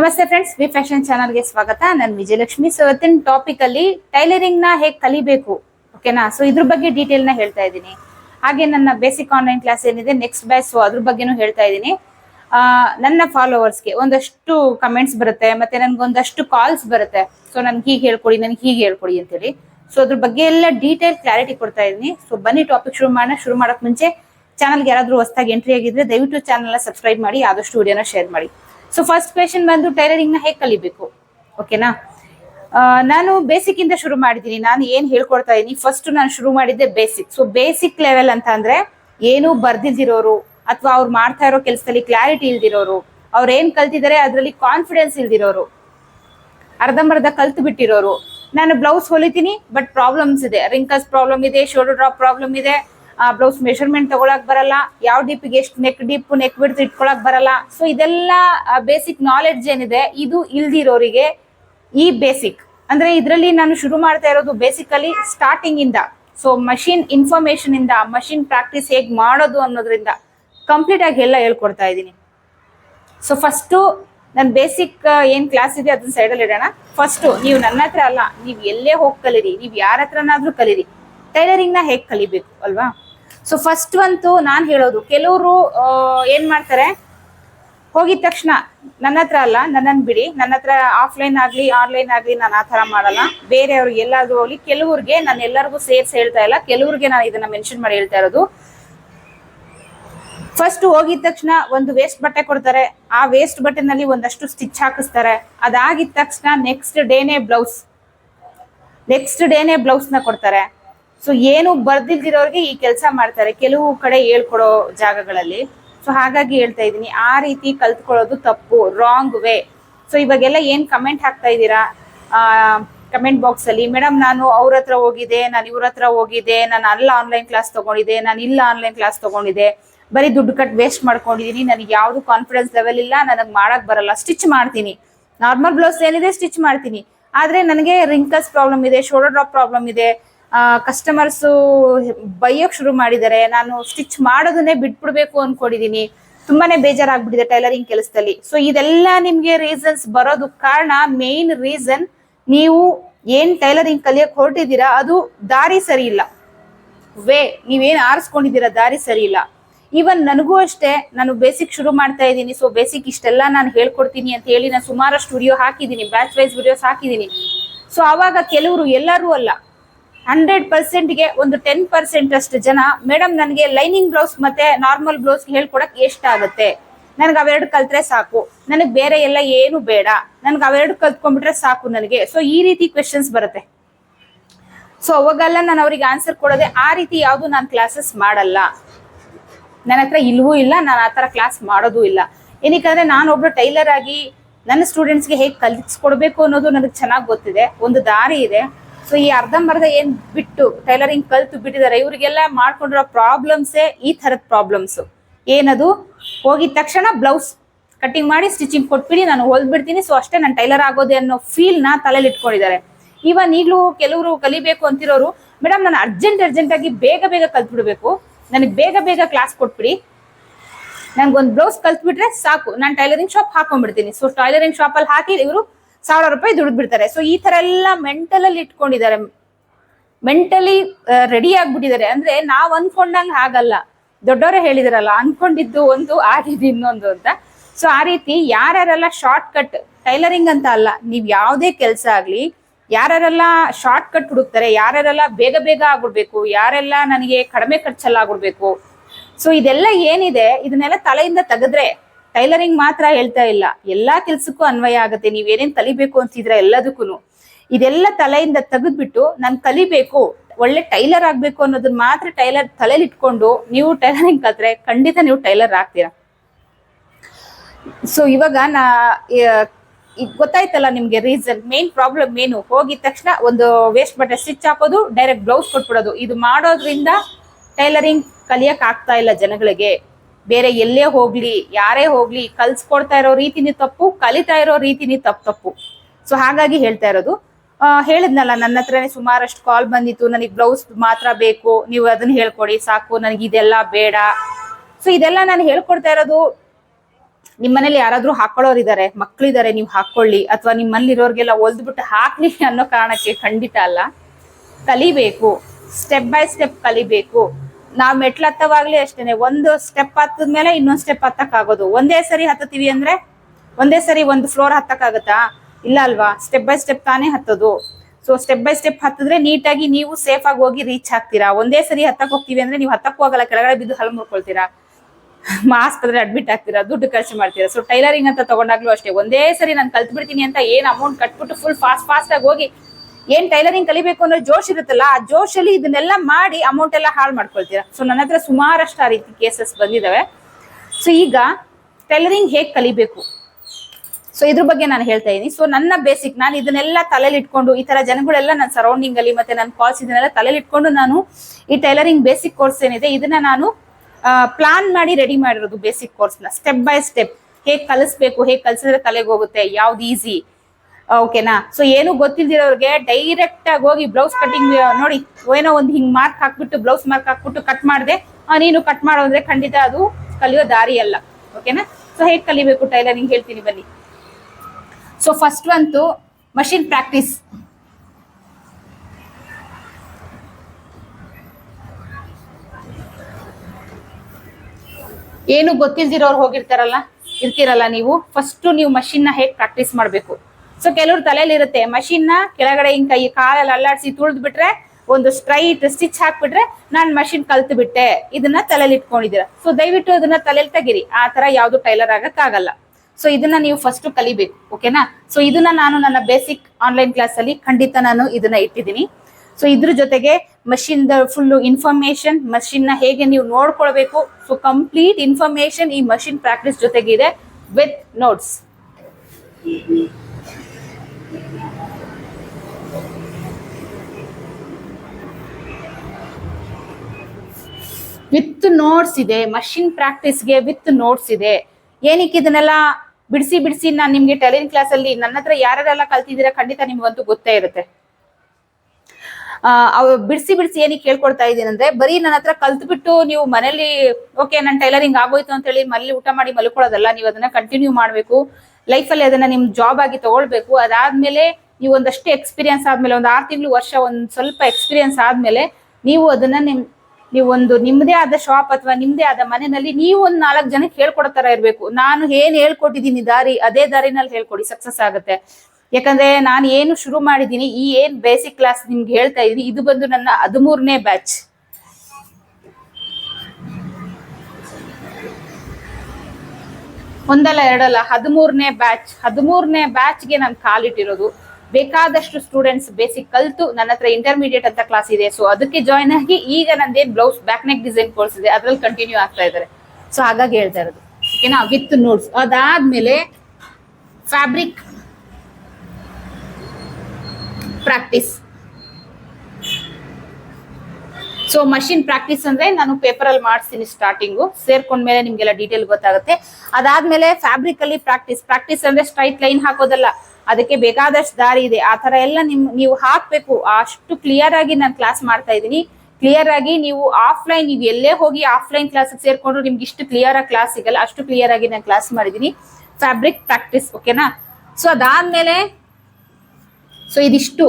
ನಮಸ್ತೆ friends V fashion ಚಾನಲ್ಗೆ ಸ್ವಾಗತ. ನಾನು ವಿಜಯಲಕ್ಷ್ಮಿ. ಸೊ ಇವತ್ತಿನ ಟಾಪಿಕ್ ಅಲ್ಲಿ ಟೈಲರಿಂಗ್ನ ಹೇಗೆ ಕಲಿಬೇಕು? ಓಕೆನಾ ಸೊ ಇದ್ರ ಬಗ್ಗೆ ಡೀಟೇಲ್ನ ಹೇಳ್ತಾ ಇದ್ದೀನಿ. ಹಾಗೆ ನನ್ನ ಬೇಸಿಕ್ ಆನ್ಲೈನ್ ಕ್ಲಾಸ್ ಏನಿದೆ ನೆಕ್ಸ್ಟ್ ಬ್ಯಾಚ್ ಸೊ ಅದ್ರ ಬಗ್ಗೆನೂ ಹೇಳ್ತಾ ಇದ್ದೀನಿ. ನನ್ನ ಫಾಲೋವರ್ಸ್ಗೆ ಒಂದಷ್ಟು ಕಮೆಂಟ್ಸ್ ಬರುತ್ತೆ, ಮತ್ತೆ ನನ್ಗೊಂದಷ್ಟು ಕಾಲ್ಸ್ ಬರುತ್ತೆ. ಸೊ ನನ್ಗೆ ಹೀಗೆ ಹೇಳ್ಕೊಡಿ, ನನ್ಗೆ ಹೀಗೆ ಹೇಳ್ಕೊಡಿ ಅಂತೇಳಿ. ಸೊ ಅದ್ರ ಬಗ್ಗೆ ಎಲ್ಲ ಡೀಟೇಲ್ ಕ್ಲಾರಿಟಿ ಕೊಡ್ತಾ ಇದ್ದೀನಿ. ಸೊ ಬನ್ನಿ ಟಾಪಿಕ್ ಶುರು ಮಾಡೋಣ. ಶುರು ಮಾಡಕ್ ಮುಂಚೆ ಚಾನಲ್ಗೆ ಯಾರಾದರೂ ಹೊಸದಾಗಿ ಎಂಟ್ರಿ ಆಗಿದ್ರೆ ದಯವಿಟ್ಟು ಚಾನಲ್ನ ಸಬ್ಸ್ಕ್ರೈಬ್ ಮಾಡಿ, ಆದಷ್ಟು ವಿಡಿಯೋನ ಶೇರ್ ಮಾಡಿ. ಸೊ ಫಸ್ಟ್ ಕ್ವೆಶನ್ ಬಂದು ಟೈಲರಿಂಗ್ನ ಹೇಗೆ ಕಲಿಬೇಕು? ಓಕೆನಾ ನಾನು ಬೇಸಿಕ್ ಇಂದ ಶುರು ಮಾಡಿದ್ದೀನಿ ನಾನು ಏನ್ ಹೇಳ್ಕೊಡ್ತಾ ಇದ್ದೀನಿ ಫಸ್ಟ್ ನಾನು ಶುರು ಮಾಡಿದ್ದೆ ಬೇಸಿಕ್ ಸೊ ಬೇಸಿಕ್ ಲೆವೆಲ್ ಅಂತ ಅಂದ್ರೆ ಏನು ಬರ್ದಿದ್ದಿರೋರು ಅಥವಾ ಅವ್ರು ಮಾಡ್ತಾ ಇರೋ ಕೆಲಸದಲ್ಲಿ ಕ್ಲಾರಿಟಿ ಇಲ್ದಿರೋರು, ಅವ್ರು ಏನ್ ಕಲ್ತಿದ್ದಾರೆ ಅದರಲ್ಲಿ ಕಾನ್ಫಿಡೆನ್ಸ್ ಇಲ್ದಿರೋರು, ಅರ್ಧಂಬರ್ಧ ಕಲ್ತು ಬಿಟ್ಟಿರೋರು. ನಾನು ಬ್ಲೌಸ್ ಹೊಲಿತೀನಿ ಬಟ್ ಪ್ರಾಬ್ಲಮ್ಸ್ ಇದೆ. ರಿಂಕಲ್ಸ್ ಪ್ರಾಬ್ಲಮ್ ಇದೆ ಶೋಲ್ಡರ್ ಡ್ರಾಪ್ ಪ್ರಾಬ್ಲಮ್ ಇದೆ. ಬ್ಲೌಸ್ ಮೆಷರ್ಮೆಂಟ್ ತಗೊಳಕ್ ಬರಲ್ಲ, ಯಾವ ಡಿಪ್ಗೆ ಎಷ್ಟು ನೆಕ್ ಡಿಪ್ ನೆಕ್ ಬಿಡ್ತು ಇಟ್ಕೊಳಕ್ ಬರಲ್ಲ. ಸೊ ಇದೆಲ್ಲ ಬೇಸಿಕ್ ನಾಲೆಡ್ಜ್ ಏನಿದೆ, ಇದು ಇಲ್ದಿರೋರಿಗೆ ಈ ಬೇಸಿಕ್ ಅಂದ್ರೆ ಇದರಲ್ಲಿ ನಾನು ಶುರು ಮಾಡ್ತಾ ಇರೋದು ಬೇಸಿಕಲಿ ಸ್ಟಾರ್ಟಿಂಗ್ ಇಂದ. ಸೊ ಮಷಿನ್ ಇನ್ಫಾರ್ಮೇಶನ್ ಇಂದ ಮಷಿನ್ ಪ್ರಾಕ್ಟೀಸ್ ಹೇಗೆ ಮಾಡೋದು ಅನ್ನೋದ್ರಿಂದ ಕಂಪ್ಲೀಟ್ ಆಗಿ ಎಲ್ಲ ಹೇಳ್ಕೊಡ್ತಾ ಇದ್ದೀನಿ. ಸೊ ಫಸ್ಟು ನನ್ನ ಬೇಸಿಕ್ ಏನ್ ಕ್ಲಾಸ್ ಇದೆ ಅದನ್ನ ಸೈಡಲ್ಲಿ ಇಡೋಣ. ಫಸ್ಟ್ ನೀವು ನನ್ನ ಹತ್ರ ಅಲ್ಲ, ನೀವು ಎಲ್ಲೇ ಹೋಗಿ ಕಲೀರಿ, ನೀವು ಯಾರ ಹತ್ರನಾದ್ರೂ ಕಲೀರಿ. ಟೈಲರಿಂಗ್ನ ಹೇಗೆ ಕಲಿಬೇಕು ಅಲ್ವಾ? ಸೊ ಫಸ್ಟ್ ಅಂತೂ ನಾನು ಹೇಳೋದು, ಕೆಲವರು ಏನು ಮಾಡ್ತಾರೆ, ಹೋಗಿದ ತಕ್ಷಣ ನನ್ನ ಹತ್ರ ಅಲ್ಲ ನನ್ನನ್ನು ಬಿಡಿ, ನನ್ನ ಹತ್ರ ಆಫ್ಲೈನ್ ಆಗ್ಲಿ ಆನ್ಲೈನ್ ಆಗ್ಲಿ ನಾನು ಆ ಥರ ಮಾಡಲ್ಲ. ಬೇರೆಯವ್ರಿಗೆ ಎಲ್ಲಾದ್ರೂ ಹೋಗ್ಲಿ, ಕೆಲವ್ರಿಗೆ ನಾನು ಎಲ್ಲರಿಗೂ ಸೇರ್ಸಿ ಹೇಳ್ತಾ ಇಲ್ಲ, ಕೆಲವ್ರಿಗೆ ನಾನು ಇದನ್ನ ಮೆನ್ಷನ್ ಮಾಡಿ ಹೇಳ್ತಾ ಇರೋದು. ಫಸ್ಟ್ ಹೋಗಿದ ತಕ್ಷಣ ಒಂದು ವೇಸ್ಟ್ ಬಟ್ಟೆ ಕೊಡ್ತಾರೆ, ಆ ವೇಸ್ಟ್ ಬಟ್ಟೆನಲ್ಲಿ ಒಂದಷ್ಟು ಸ್ಟಿಚ್ ಹಾಕಿಸ್ತಾರೆ. ಅದಾಗಿದ ತಕ್ಷಣ ನೆಕ್ಸ್ಟ್ ಡೇನೇ ಬ್ಲೌಸ್ ನೆಕ್ಸ್ಟ್ ಡೇನೇ ಬ್ಲೌಸ್ನ ಕೊಡ್ತಾರೆ. ಸೊ ಏನು ಬರ್ದಿಲ್ದಿರೋರಿಗೆ ಈ ಕೆಲಸ ಮಾಡ್ತಾರೆ. ಕೆಲವು ಕಡೆ ಹೇಳ್ಕೊಡೋ ಜಾಗಗಳಲ್ಲಿ. ಸೊ ಹಾಗಾಗಿ ಹೇಳ್ತಾ ಇದ್ದೀನಿ. ಆ ರೀತಿ ಕಲ್ತ್ಕೊಳ್ಳೋದು ತಪ್ಪು ರಾಂಗ್ ವೇ ಸೊ ಇವಾಗೆಲ್ಲ ಏನು ಕಮೆಂಟ್ ಹಾಕ್ತಾ ಇದ್ದೀರಾ? ಕಮೆಂಟ್ ಬಾಕ್ಸ್ ಅಲ್ಲಿ, ಮೇಡಮ್, ನಾನು ಅವ್ರ ಹತ್ರ ಹೋಗಿದ್ದೆ, ನಾನು ಇವ್ರ ಹತ್ರ ಹೋಗಿದ್ದೆ, ನಾನು ಅಲ್ಲ ಆನ್ಲೈನ್ ಕ್ಲಾಸ್ ತಗೊಂಡಿದ್ದೆ, ನಾನು ಇಲ್ಲ ಆನ್ಲೈನ್ ಕ್ಲಾಸ್ ತಗೊಂಡಿದ್ದೆ. ಬರೀ ದುಡ್ಡು ಕಟ್ ವೇಸ್ಟ್ ಮಾಡ್ಕೊಂಡಿದೀನಿ, ನನಗೆ ಯಾವ್ದು ಕಾನ್ಫಿಡೆನ್ಸ್ ಲೆವೆಲ್ ಇಲ್ಲ, ನನಗೆ ಮಾಡಕ್ ಬರಲ್ಲ. ಸ್ಟಿಚ್ ಮಾಡ್ತೀನಿ. ನಾರ್ಮಲ್ ಬ್ಲೌಸ್ ಏನಿದೆ ಸ್ಟಿಚ್ ಮಾಡ್ತೀನಿ. ಆದ್ರೆ, ನನಗೆ ರಿಂಕಲ್ಸ್ ಪ್ರಾಬ್ಲಮ್ ಇದೆ ಶೋಲ್ಡರ್ ಡ್ರಾಪ್ ಪ್ರಾಬ್ಲಮ್ ಇದೆ. ಕಸ್ಟಮರ್ಸ್ ಬೈಯೋಕ್ ಶುರು ಮಾಡಿದ್ದಾರೆ. ನಾನು ಸ್ಟಿಚ್ ಮಾಡೋದನ್ನೇ ಬಿಟ್ಬಿಡ್ಬೇಕು ಅನ್ಕೊಂಡಿದೀನಿ. ತುಂಬಾನೇ ಬೇಜಾರಾಗ್ಬಿಟ್ಟಿದೆ ಟೈಲರಿಂಗ್ ಕೆಲಸದಲ್ಲಿ. ಸೊ ಇದೆಲ್ಲ ನಿಮ್ಗೆ ರೀಸನ್ಸ್ ಬರೋದು ಕಾರಣ ಮೇನ್ ರೀಸನ್ ನೀವು ಏನ್ ಟೈಲರಿಂಗ್ ಕಲಿಯಕ್ ಹೊರಟಿದ್ದೀರಾ, ಅದು ದಾರಿ ಸರಿ ಇಲ್ಲ. ವೇ, ನೀವೇನ್ ಆರಿಸ್ಕೊಂಡಿದ್ದೀರಾ, ದಾರಿ ಸರಿ ಇಲ್ಲ. ಈವನ್ ನನಗೂ ಅಷ್ಟೇ, ನಾನು ಬೇಸಿಕ್ ಶುರು ಮಾಡ್ತಾ ಇದ್ದೀನಿ. ಸೊ ಬೇಸಿಕ್ ಇಷ್ಟೆಲ್ಲ ನಾನು ಹೇಳ್ಕೊಡ್ತೀನಿ ಅಂತ ಹೇಳಿ, ನಾನು ಸುಮಾರಷ್ಟು ವಿಡಿಯೋ ಹಾಕಿದ್ದೀನಿ ಬ್ಯಾಚ್ ವೈಸ್ ವಿಡಿಯೋಸ್ ಹಾಕಿದ್ದೀನಿ. ಸೊ ಆವಾಗ ಕೆಲವರು ಎಲ್ಲರೂ ಅಲ್ಲ. ಹಂಡ್ರೆಡ್ ಪರ್ಸೆಂಟ್ಗೆ ಒಂದು ಟೆನ್ ಪರ್ಸೆಂಟ್ ಅಷ್ಟು ಜನ ಮೇಡಮ್ ನನಗೆ ಲೈನಿಂಗ್ ಬ್ಲೌಸ್ ಮತ್ತೆ ನಾರ್ಮಲ್ ಬ್ಲೌಸ್ ಹೇಳ್ಕೊಡಕ್ ಎಷ್ಟಾಗುತ್ತೆ ನನಗೆ ಅವೆರಡು ಕಲ್ತ್ರೆ ಸಾಕು. ನನಗೆ ಬೇರೆ ಎಲ್ಲ ಏನು ಬೇಡ. ನನಗೆ ಅವೆರಡು ಕಲ್ತ್ಕೊಂಡ್ಬಿಟ್ರೆ ಸಾಕು ನನಗೆ. ಸೊ ಈ ರೀತಿ ಕ್ವೆಶನ್ಸ್ ಬರುತ್ತೆ. ಸೊ ಅವಾಗೆಲ್ಲ ನಾನು ಅವ್ರಿಗೆ ಆನ್ಸರ್ ಕೊಡೋದೆ ಆ ರೀತಿ ಯಾವುದು ನಾನು ಕ್ಲಾಸಸ್ ಮಾಡಲ್ಲ. ನನ್ನ ಹತ್ರ ಇಲ್ವೂ ಇಲ್ಲ, ನಾನು ಆ ಥರ ಕ್ಲಾಸ್ ಮಾಡೋದು ಇಲ್ಲ. ಏನಕ್ಕೆ ನಾನು ಒಬ್ಳು ಟೈಲರ್ ಆಗಿ ನನ್ನ ಸ್ಟೂಡೆಂಟ್ಸ್ಗೆ ಹೇಗೆ ಕಲಿಸ್ಕೊಡ್ಬೇಕು ಅನ್ನೋದು ನನಗೆ ಚೆನ್ನಾಗಿ ಗೊತ್ತಿದೆ. ಒಂದು ದಾರಿ ಇದೆ. ಸೊ ಈ ಅರ್ಧಂಬರ್ಧ ಏನ್ ಬಿಟ್ಟು ಟೈಲರಿಂಗ್ ಕಲ್ತು ಬಿಟ್ಟಿದ್ದಾರೆ, ಇವರಿಗೆಲ್ಲ ಮಾಡ್ಕೊಂಡಿರೋ ಪ್ರಾಬ್ಲಮ್ಸೇ ಈ ಥರದ ಪ್ರಾಬ್ಲಮ್ಸ್ ಏನದು? ಹೋಗಿದ ತಕ್ಷಣ ಬ್ಲೌಸ್ ಕಟಿಂಗ್ ಮಾಡಿ ಸ್ಟಿಚಿಂಗ್ ಕೊಟ್ಬಿಡಿ, ನಾನು ಹೊಲ್ದ್ಬಿಡ್ತೀನಿ. ಸೊ ಅಷ್ಟೇ ನಾನು ಟೈಲರ್ ಆಗೋದೆ ಅನ್ನೋ ಫೀಲ್ನ ತಲೆಯಲ್ಲಿ ಇಟ್ಕೊಂಡಿದ್ದಾರೆ. ಇವನ್ ಈಗಲೂ ಕೆಲವರು ಕಲಿಬೇಕು ಅಂತಿರೋರು ಮೇಡಮ್ ನಾನು ಅರ್ಜೆಂಟ್ ಅರ್ಜೆಂಟ್ ಆಗಿ ಬೇಗ ಬೇಗ ಕಲ್ತ್ಬಿಡ್ಬೇಕು. ನನಗೆ ಬೇಗ ಬೇಗ ಕ್ಲಾಸ್ ಕೊಟ್ಬಿಡಿ. ನನ್ಗೊಂದು ಬ್ಲೌಸ್ ಕಲ್ತ್ಬಿಟ್ರೆ ಸಾಕು. ನಾನು ಟೈಲರಿಂಗ್ ಶಾಪ್ ಹಾಕೊಂಡ್ಬಿಡ್ತೀನಿ. ಸೊ ಟೈಲರಿಂಗ್ ಶಾಪಲ್ಲಿ ಹಾಕಿ ಇವರು ಸಾವಿರ ರೂಪಾಯಿ ದುಡ್ದು ಬಿಡ್ತಾರೆ ಸೊ ಈ ತರ ಎಲ್ಲ ಮೆಂಟಲ್ ಅಲ್ಲಿ ಇಟ್ಕೊಂಡಿದ್ದಾರೆ. ಮೆಂಟಲಿ ರೆಡಿ ಆಗ್ಬಿಟ್ಟಿದ್ದಾರೆ. ಅಂದ್ರೆ ನಾವ್ ಅನ್ಕೊಂಡಂಗ್ ಆಗಲ್ಲ ದೊಡ್ಡವರೇ ಹೇಳಿದಾರಲ್ಲ, ಅನ್ಕೊಂಡಿದ್ದು ಒಂದು ಆಗಿದ್ದು ಇನ್ನೊಂದು ಅಂತ. ಸೊ ಆ ರೀತಿ ಯಾರ್ಯಾರೆಲ್ಲ ಶಾರ್ಟ್ ಕಟ್ ಟೈಲರಿಂಗ್ ಅಂತ ಅಲ್ಲ, ನೀವ್ ಯಾವುದೇ ಕೆಲಸ ಆಗ್ಲಿ, ಯಾರ್ಯಾರೆಲ್ಲ ಶಾರ್ಟ್ ಕಟ್ ಹುಡುಕ್ತಾರೆ, ಯಾರ್ಯಾರೆಲ್ಲ ಬೇಗ ಬೇಗ ಆಗ್ಬಿಡ್ಬೇಕು, ಯಾರೆಲ್ಲ ನನಗೆ ಕಡಿಮೆ ಖರ್ಚಲ್ಲಿ ಆಗ್ಬಿಡ್ಬೇಕು ಸೊ ಇದೆಲ್ಲ ಏನಿದೆ, ಇದನ್ನೆಲ್ಲ ತಲೆಯಿಂದ ತೆಗೆದ್ರೆ ಟೈಲರಿಂಗ್ ಮಾತ್ರ ಹೇಳ್ತಾ ಇಲ್ಲ. ಎಲ್ಲಾ ಕೆಲ್ಸಕ್ಕೂ ಅನ್ವಯ ಆಗುತ್ತೆ. ನೀವೇನೇನ್ ಕಲಿಬೇಕು ಅಂತಿದ್ರೆ ಎಲ್ಲದಕ್ಕೂ ಇದೆಲ್ಲ ತಲೆಯಿಂದ ತೆಗೆದ್ಬಿಟ್ಟು ನಾನು ಕಲಿಬೇಕು, ಒಳ್ಳೆ ಟೈಲರ್ ಆಗ್ಬೇಕು ಅನ್ನೋದನ್ನ ಮಾತ್ರ ಟೈಲರ್ ತಲೆಯಲ್ಲಿ ಇಟ್ಕೊಂಡು ನೀವು ಟೈಲರಿಂಗ್ ಕಲ್ತ್ರೆ ಖಂಡಿತ ನೀವು ಟೈಲರ್ ಆಗ್ತೀರಾ. ಸೊ ಇವಾಗ ನಾ ಗೊತ್ತಾಯ್ತಲ್ಲ ನಿಮ್ಗೆ ರೀಸನ್ ಮೇನ್ ಪ್ರಾಬ್ಲಮ್ ಏನು? ಹೋಗಿದ ತಕ್ಷಣ ಒಂದು ವೇಸ್ಟ್ ಬಟ್ಟೆ ಸ್ಟಿಚ್ ಹಾಕೋದು ಡೈರೆಕ್ಟ್ ಬ್ಲೌಸ್ ಕೊಟ್ಬಿಡೋದು. ಇದು ಮಾಡೋದ್ರಿಂದ ಟೈಲರಿಂಗ್ ಕಲಿಯಕ್ ಆಗ್ತಾ ಇಲ್ಲ ಜನಗಳಿಗೆ. ಬೇರೆ ಎಲ್ಲೇ ಹೋಗ್ಲಿ, ಯಾರೇ ಹೋಗ್ಲಿ, ಕಲ್ಸ್ಕೊಡ್ತಾ ಇರೋ ರೀತಿನೇ ತಪ್ಪು, ಕಲಿತಾ ಇರೋ ರೀತಿನೇ ತಪ್ಪು ತಪ್ಪು. ಸೊ ಹಾಗಾಗಿ ಹೇಳ್ತಾ ಇರೋದು ಹೇಳಿದ್ನಲ್ಲ, ನನ್ನ ಹತ್ರನೇ ಸುಮಾರಷ್ಟು ಕಾಲ್ ಬಂದಿತ್ತು, ನನಗೆ ಬ್ಲೌಸ್ ಮಾತ್ರ ಬೇಕು, ನೀವು ಅದನ್ನ ಹೇಳ್ಕೊಡಿ, ಸಾಕು, ನನಗೆ ಇದೆಲ್ಲ ಬೇಡ. ಸೊ ಇದೆಲ್ಲ ನಾನು ಹೇಳ್ಕೊಡ್ತಾ ಇರೋದು ನಿಮ್ಮನೇಲಿ ಯಾರಾದ್ರೂ ಹಾಕೊಳ್ಳೋರು ಇದಾರೆ ಮಕ್ಳಿದಾರೆ, ನೀವು ಹಾಕೊಳ್ಳಿ ಅಥವಾ ನಿಮ್ಮಲ್ಲಿ ಇರೋರ್ಗೆಲ್ಲ ಹೊಲ್ದ್ಬಿಟ್ಟು ಹಾಕ್ಲಿ ಅನ್ನೋ ಕಾರಣಕ್ಕೆ ಖಂಡಿತ ಅಲ್ಲ. ಕಲಿಬೇಕು ಸ್ಟೆಪ್ ಬೈ ಸ್ಟೆಪ್ ಕಲಿಬೇಕು. ನಾವ್ ಮೆಟ್ಲು ಹತ್ತವಾಗ್ಲಿ ಅಷ್ಟೇನೆ, ಒಂದು ಸ್ಟೆಪ್ ಹತ್ತದ್ಮೇಲೆ ಇನ್ನೊಂದ್ ಸ್ಟೆಪ್ ಹತ್ತಕ್ ಆಗೋದು ಒಂದೇ ಸರಿ ಹತ್ತತೀವಿ ಅಂದ್ರೆ ಒಂದೇ ಸರಿ ಒಂದು ಫ್ಲೋರ್ ಹತ್ತಕ್ಕಾಗತ್ತಾ? ಇಲ್ಲ ಅಲ್ವಾ? ಸ್ಟೆಪ್ ಬೈ ಸ್ಟೆಪ್ ತಾನೇ ಹತ್ತೋದು. ಸೊ ಸ್ಟೆಪ್ ಬೈ ಸ್ಟೆಪ್ ಹತ್ತಿದ್ರೆ ನೀಟಾಗಿ ನೀವು ಸೇಫ್ ಆಗಿ ಹೋಗಿ ರೀಚ್ ಆಗ್ತೀರಾ? ಒಂದೇ ಸರಿ ಹತ್ತಕ್ ಹೋಗ್ತೀವಿ ಅಂದ್ರೆ ನೀವು ಹತ್ತಕ್ಕೂ ಹೋಗಲ್ಲ ಕೆಳಗಡೆ ಬಿದ್ದು ಹಲ್ ಮುರ್ಕೊಳ್ತೀರಾ? ಆಸ್ಪತ್ರೆ ಅಡ್ಮಿಟ್ ಆಗ್ತೀರಾ? ದುಡ್ಡು ಖರ್ಚು ಮಾಡ್ತೀರಾ? ಸೊ ಟೈಲರಿಂಗ್ ಅಂತ ತಗೊಂಡಾಗ್ಲೂ ಅಷ್ಟೇ, ಒಂದೇ ಸರಿ ನಾನು ಕಲ್ತ್ ಬಿಡ್ತೀನಿ ಅಂತ ಏನ್ ಅಮೌಂಟ್ ಕಟ್ಬಿಟ್ಟು ಫುಲ್ ಫಾಸ್ಟ್ ಫಾಸ್ಟ್ ಆಗಿ ಹೋಗಿ ಏನ್ ಟೈಲರಿಂಗ್ ಕಲಿಬೇಕು ಅನ್ನೋ ಜೋಶ್ ಇರುತ್ತಲ್ಲ, ಆ ಜೋಶಲ್ಲಿ ಇದನ್ನೆಲ್ಲ ಮಾಡಿ ಅಮೌಂಟ್ ಎಲ್ಲ ಹಾಳು ಮಾಡ್ಕೊಳ್ತೀರಾ? ಸೊ ನನ್ನ ಹತ್ರ ಸುಮಾರಷ್ಟು ಆ ರೀತಿ ಕೇಸಸ್ ಬಂದಿದ್ದಾವೆ ಸೊ ಈಗ ಟೈಲರಿಂಗ್ ಹೇಗೆ ಕಲಿಬೇಕು? ಸೊ ಇದ್ರ ಬಗ್ಗೆ ನಾನು ಹೇಳ್ತಾ ಇದೀನಿ. ಸೊ ನನ್ನ ಬೇಸಿಕ್ ನಾನು ಇದನ್ನೆಲ್ಲ ತಲೆಲಿ ಇಟ್ಕೊಂಡು ಈ ತರ ಜನಗಳೆಲ್ಲ ನನ್ನ ಸರೌಂಡಿಂಗ್ ಅಲ್ಲಿ ಮತ್ತೆ ನನ್ನ ಕಾಲ್ಸ್ ಇದನ್ನೆಲ್ಲ ತಲೆಲಿ ಇಟ್ಕೊಂಡು ನಾನು ಈ ಟೈಲರಿಂಗ್ ಬೇಸಿಕ್ ಕೋರ್ಸ್ ಏನಿದೆ, ಇದನ್ನ ನಾನು ಪ್ಲಾನ್ ಮಾಡಿ ರೆಡಿ ಮಾಡಿರೋದು ಬೇಸಿಕ್ ಕೋರ್ಸ್ನ ಸ್ಟೆಪ್ ಬೈ ಸ್ಟೆಪ್ ಹೇಗೆ ಕಲಿಸ್ಬೇಕು, ಹೇಗೆ ಕಲಿಸಿದ್ರೆ ತಲೆಗೆ ಹೋಗುತ್ತೆ, ಯಾವ್ದು ಈಸಿ ಓಕೆನಾ? ಸೊ ಏನು ಗೊತ್ತಿಲ್ದಿರೋರಿಗೆ ಡೈರೆಕ್ಟ್ ಆಗಿ ಹೋಗಿ ಬ್ಲೌಸ್ ಕಟಿಂಗ್ ನೋಡಿ, ಏನೋ ಒಂದು ಹಿಂಗ್ ಮಾರ್ಕ್ ಹಾಕ್ಬಿಟ್ಟು ಬ್ಲೌಸ್ ಮಾರ್ಕ್ ಹಾಕ್ಬಿಟ್ಟು ಕಟ್ ಮಾಡಿದೆ. ನೀನು ಕಟ್ ಮಾಡೋದ್ರೆ ಖಂಡಿತ ಅದು ಕಲಿಯೋ ದಾರಿ ಅಲ್ಲ. ಓಕೆನಾ? ಸೊ ಹೇಗೆ ಕಲಿಬೇಕು ಟೈಲರಿಂಗ್ ಹೇಳ್ತೀನಿ ಬನ್ನಿ. ಸೊ ಫಸ್ಟ್ ಅಂತೂ ಮಷಿನ್ ಪ್ರಾಕ್ಟೀಸ್ ಏನು ಗೊತ್ತಿಲ್ದಿರೋರು ಹೋಗಿರ್ತಾರಲ್ಲ, ಇರ್ತೀರಲ್ಲ ನೀವು. ಫಸ್ಟ್ ನೀವು ಮಷಿನ್ನ ಹೇಗೆ ಹೇಗ್ ಪ್ರಾಕ್ಟೀಸ್ ಮಾಡ್ಬೇಕು? ಸೊ ಕೆಲವ್ರ ತಲೆಯಲ್ಲಿ ಇರುತ್ತೆ ಮಷಿನ್ನ ಕೆಳಗಡೆ ಹಿಂಗ್ ಕೈ ಕಾಲಲ್ಲಿ ಅಲ್ಲಾಡಿಸಿ ತುಳಿದ್ ಬಿಟ್ರೆ ಒಂದು ಸ್ಟ್ರೈಟ್ ಸ್ಟಿಚ್ ಹಾಕ್ಬಿಟ್ರೆ ನಾನ್ ಮಷಿನ್ ಕಲ್ತು ಬಿಟ್ಟೆ ಇದನ್ನ ತಲೆಯಲ್ಲಿ ಇಟ್ಕೊಂಡಿದ್ದೀರಾ. ಸೊ ದಯವಿಟ್ಟು ಅದನ್ನ ತಲೆಯಲ್ಲಿ ತೆಗಿರಿ. ಆ ತರ ಯಾವ್ದು ಟೈಲರ್ ಆಗಕ್ ಆಗಲ್ಲ ಸೊ ಇದನ್ನ ನೀವು ಫಸ್ಟ್ ಕಲಿಬೇಕು ಓಕೆನಾ ಸೊ ಇದನ್ನ ನಾನು ನನ್ನ ಬೇಸಿಕ್ ಆನ್ಲೈನ್ ಕ್ಲಾಸ್ ಅಲ್ಲಿ ಖಂಡಿತ ನಾನು ಇದನ್ನ ಇಟ್ಟಿದ್ದೀನಿ. ಸೊ ಇದ್ರ ಜೊತೆಗೆ ಮಷಿನ್ ದ ಫುಲ್ ಇನ್ಫಾರ್ಮೇಶನ್ ಮಷಿನ್ನ ಹೇಗೆ ನೀವು ನೋಡ್ಕೊಳ್ಬೇಕು? ಸೊ ಕಂಪ್ಲೀಟ್ ಇನ್ಫಾರ್ಮೇಶನ್ ಈ ಮಷಿನ್ ಪ್ರಾಕ್ಟೀಸ್ ಜೊತೆಗಿದೆ ವಿತ್ ನೋಟ್ಸ್ ವಿತ್ ನೋಟ್ಸ್ ಇದೆ ಮಷಿನ್ ಪ್ರಾಕ್ಟೀಸ್ಗೆ ವಿತ್ ನೋಟ್ಸ್ ಇದೆ. ಏನಕ್ಕೆ ಇದನ್ನೆಲ್ಲ ಬಿಡಿಸಿ ಬಿಡಿಸಿ ನಾನು ನಿಮ್ಗೆ ಟೆಲಿನ್ ಕ್ಲಾಸ್ ಅಲ್ಲಿ ನನ್ನ ಹತ್ರ ಯಾರ್ಯಾರೆಲ್ಲ ಕಲ್ತಿದ್ದೀರಾ ಖಂಡಿತ ನಿಮ್ಗಂತೂ ಗೊತ್ತೇ ಇರುತ್ತೆ. ಆ, ಬಿಡಿಸಿ ಬಿಡಿಸಿ ಏನಕ್ಕೆ ಹೇಳ್ಕೊಡ್ತಾ ಇದ್ದೀನಿ ಅಂದ್ರೆ ಬರೀ ನನ್ನ ಹತ್ರ ಕಲ್ತ್ಬಿಟ್ಟು ನೀವು ಮನೇಲಿ ಓಕೆ ನನ್ನ ಟೈಲರಿಂಗ್ ಆಗೋಯ್ತು ಅಂತ ಹೇಳಿ ಮನೇಲಿ ಊಟ ಮಾಡಿ ಮಲ್ಕೊಳ್ಳೋದಲ್ಲ ನೀವು ಅದನ್ನ ಕಂಟಿನ್ಯೂ ಮಾಡ್ಬೇಕು. ಲೈಫಲ್ಲಿ ಅದನ್ನ ನಿಮ್ ಜಾಬ್ ಆಗಿ ತಗೊಳ್ಬೇಕು. ಅದಾದ್ಮೇಲೆ ನೀವು ಒಂದಷ್ಟು ಎಕ್ಸ್ಪೀರಿಯನ್ಸ್ ಆದ್ಮೇಲೆ ಒಂದು ಆರು ತಿಂಗಳು ವರ್ಷ ಒಂದು ಸ್ವಲ್ಪ ಎಕ್ಸ್ಪೀರಿಯನ್ಸ್ ಆದ್ಮೇಲೆ ನೀವು ಅದನ್ನ ನಿಮ್, ನೀವು ಒಂದು ನಿಮ್ದೇ ಆದ ಶಾಪ್ ಅಥವಾ ನಿಮ್ಮದೇ ಆದ ಮನೆಯಲ್ಲಿ ನೀವು ಒಂದು ನಾಲ್ಕು ಜನಕ್ಕೆ ಹೇಳ್ಕೊಡೋ ತರ ಇರ್ಬೇಕು. ನಾನು ಏನ್ ಹೇಳ್ಕೊಟ್ಟಿದ್ದೀನಿ ದಾರಿ, ಅದೇ ದಾರಿನಲ್ಲಿ ಹೇಳ್ಕೊಡಿ ಸಕ್ಸಸ್ ಆಗುತ್ತೆ. ಯಾಕಂದ್ರೆ ನಾನು ಏನು ಶುರು ಮಾಡಿದ್ದೀನಿ ಈ ಏನ್ ಬೇಸಿಕ್ ಕ್ಲಾಸ್ ನಿಮ್ಗೆ ಹೇಳ್ತಾ ಇದ್ದೀನಿ ಇದು ಬಂದು ನನ್ನ ಹದಿಮೂರನೇ ಬ್ಯಾಚ್ ಒಂದಲ್ಲ ಎರಡಲ್ಲ, ಹದಿಮೂರನೇ ಬ್ಯಾಚ್ ಹದಿಮೂರನೇ ಬ್ಯಾಚ್ಗೆ ನಾನು ಕಾಲಿಟ್ಟಿರೋದು ಬೇಕಾದಷ್ಟು ಸ್ಟೂಡೆಂಟ್ಸ್ ಬೇಸಿಕ್ ಕಲ್ತು ನನ್ನ ಹತ್ರ ಇಂಟರ್ಮೀಡಿಯೇಟ್ ಅಂತ ಕ್ಲಾಸ್ ಇದೆ. ಸೊ ಅದಕ್ಕೆ ಜಾಯ್ನ್ ಆಗಿ ಈಗ ನಂದೇನ್ blouse back neck design course ಇದೆ, ಅದ್ರಲ್ಲಿ ಕಂಟಿನ್ಯೂ ಆಗ್ತಾ ಇದ್ದಾರೆ. ಸೊ ಹಾಗಾಗಿ ಹೇಳ್ತಾ ಇರೋದು. ಓಕೆನಾ ವಿತ್ ನೋಟ್ಸ್ ಅದಾದ್ಮೇಲೆ fabric practice so machine practice ಅಂದ್ರೆ ನಾನು ಪೇಪರ್ ಅಲ್ಲಿ ಮಾಡಿಸ್ತೀನಿ ಸ್ಟಾರ್ಟಿಂಗು ಸೇರ್ಕೊಂಡ್ಮೇಲೆ ನಿಮ್ಗೆಲ್ಲ ಡೀಟೇಲ್ ಗೊತ್ತಾಗುತ್ತೆ. ಅದಾದ್ಮೇಲೆ ಫ್ಯಾಬ್ರಿಕ್ ಅಲ್ಲಿ ಪ್ರಾಕ್ಟೀಸ್ ಪ್ರಾಕ್ಟೀಸ್ ಅಂದ್ರೆ ಸ್ಟ್ರೈಟ್ ಲೈನ್ ಹಾಕೋದಲ್ಲ. ಅದಕ್ಕೆ ಬೇಕಾದಷ್ಟು ದಾರಿ ಇದೆ. ಆ ತರ ಎಲ್ಲ ನಿಮ್, ನೀವು ಹಾಕ್ಬೇಕು. ಅಷ್ಟು ಕ್ಲಿಯರ್ ಆಗಿ ನಾನು ಕ್ಲಾಸ್ ಮಾಡ್ತಾ ಇದ್ದೀನಿ. ಕ್ಲಿಯರ್ ಆಗಿ ನೀವು ಆಫ್ಲೈನ್ ನೀವು ಎಲ್ಲೇ ಹೋಗಿ ಆಫ್ಲೈನ್ ಕ್ಲಾಸ್ ಸೇರ್ಕೊಂಡ್ರು ನಿಮ್ಗೆ ಇಷ್ಟು ಕ್ಲಿಯರ್ ಆಗಿ ಕ್ಲಾಸ್ ಸಿಗಲ್ಲ. ಅಷ್ಟು ಕ್ಲಿಯರ್ ಆಗಿ ನಾನು ಕ್ಲಾಸ್ ಮಾಡಿದ್ದೀನಿ. ಫ್ಯಾಬ್ರಿಕ್ ಪ್ರಾಕ್ಟೀಸ್ ಓಕೆನಾ ಸೊ ಅದಾದ್ಮೇಲೆ ಸೊ ಇದಿಷ್ಟು.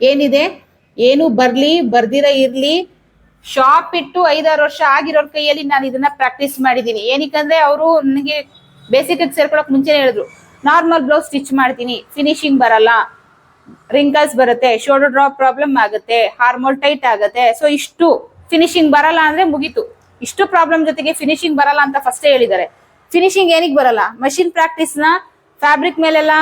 ಏನಿದೆ? ಏನು ಬರಲಿ, ಬರ್ದಿರ ಇರ್ಲಿ. ಶಾಪ್ ಇಟ್ಟು ಐದಾರು ವರ್ಷ ಆಗಿರೋರ್ ಕೈಯಲ್ಲಿ ನಾನು ಇದನ್ನ ಪ್ರಾಕ್ಟೀಸ್ ಮಾಡಿದ್ದೀನಿ. ಏನಕ್ಕಂದ್ರೆ ಅವರು ನನಗೆ ಬೇಸಿಕ್ ಸೇರ್ಕೊಳಕ್ ಮುಂಚೆನೆ ಹೇಳಿದ್ರು. ನಾರ್ಮಲ್ ಬ್ಲೌಸ್ ಸ್ಟಿಚ್ ಮಾಡ್ತೀನಿ ಫಿನಿಶಿಂಗ್ ಬರಲ್ಲ ರಿಂಕಲ್ಸ್ ಬರುತ್ತೆ ಶೋಲ್ಡರ್ ಡ್ರಾಪ್ ಪ್ರಾಬ್ಲಮ್ ಆಗುತ್ತೆ ಹಾರ್ಮೋಲ್ ಟೈಟ್ ಆಗುತ್ತೆ. ಸೊ ಇಷ್ಟು ಫಿನಿಶಿಂಗ್ ಬರಲ್ಲ ಅಂದ್ರೆ ಮುಗೀತು. ಇಷ್ಟು ಪ್ರಾಬ್ಲಮ್ ಜೊತೆಗೆ ಫಿನಿಶಿಂಗ್ ಬರಲ್ಲ ಅಂತ ಫಸ್ಟೇ ಹೇಳಿದ್ದಾರೆ. ಫಿನಿಶಿಂಗ್ ಏನಿಗೆ ಬರಲ್ಲ? ಮಷಿನ್ ಪ್ರಾಕ್ಟೀಸ್ನ ಫ್ಯಾಬ್ರಿಕ್ ಮೇಲೆಲ್ಲ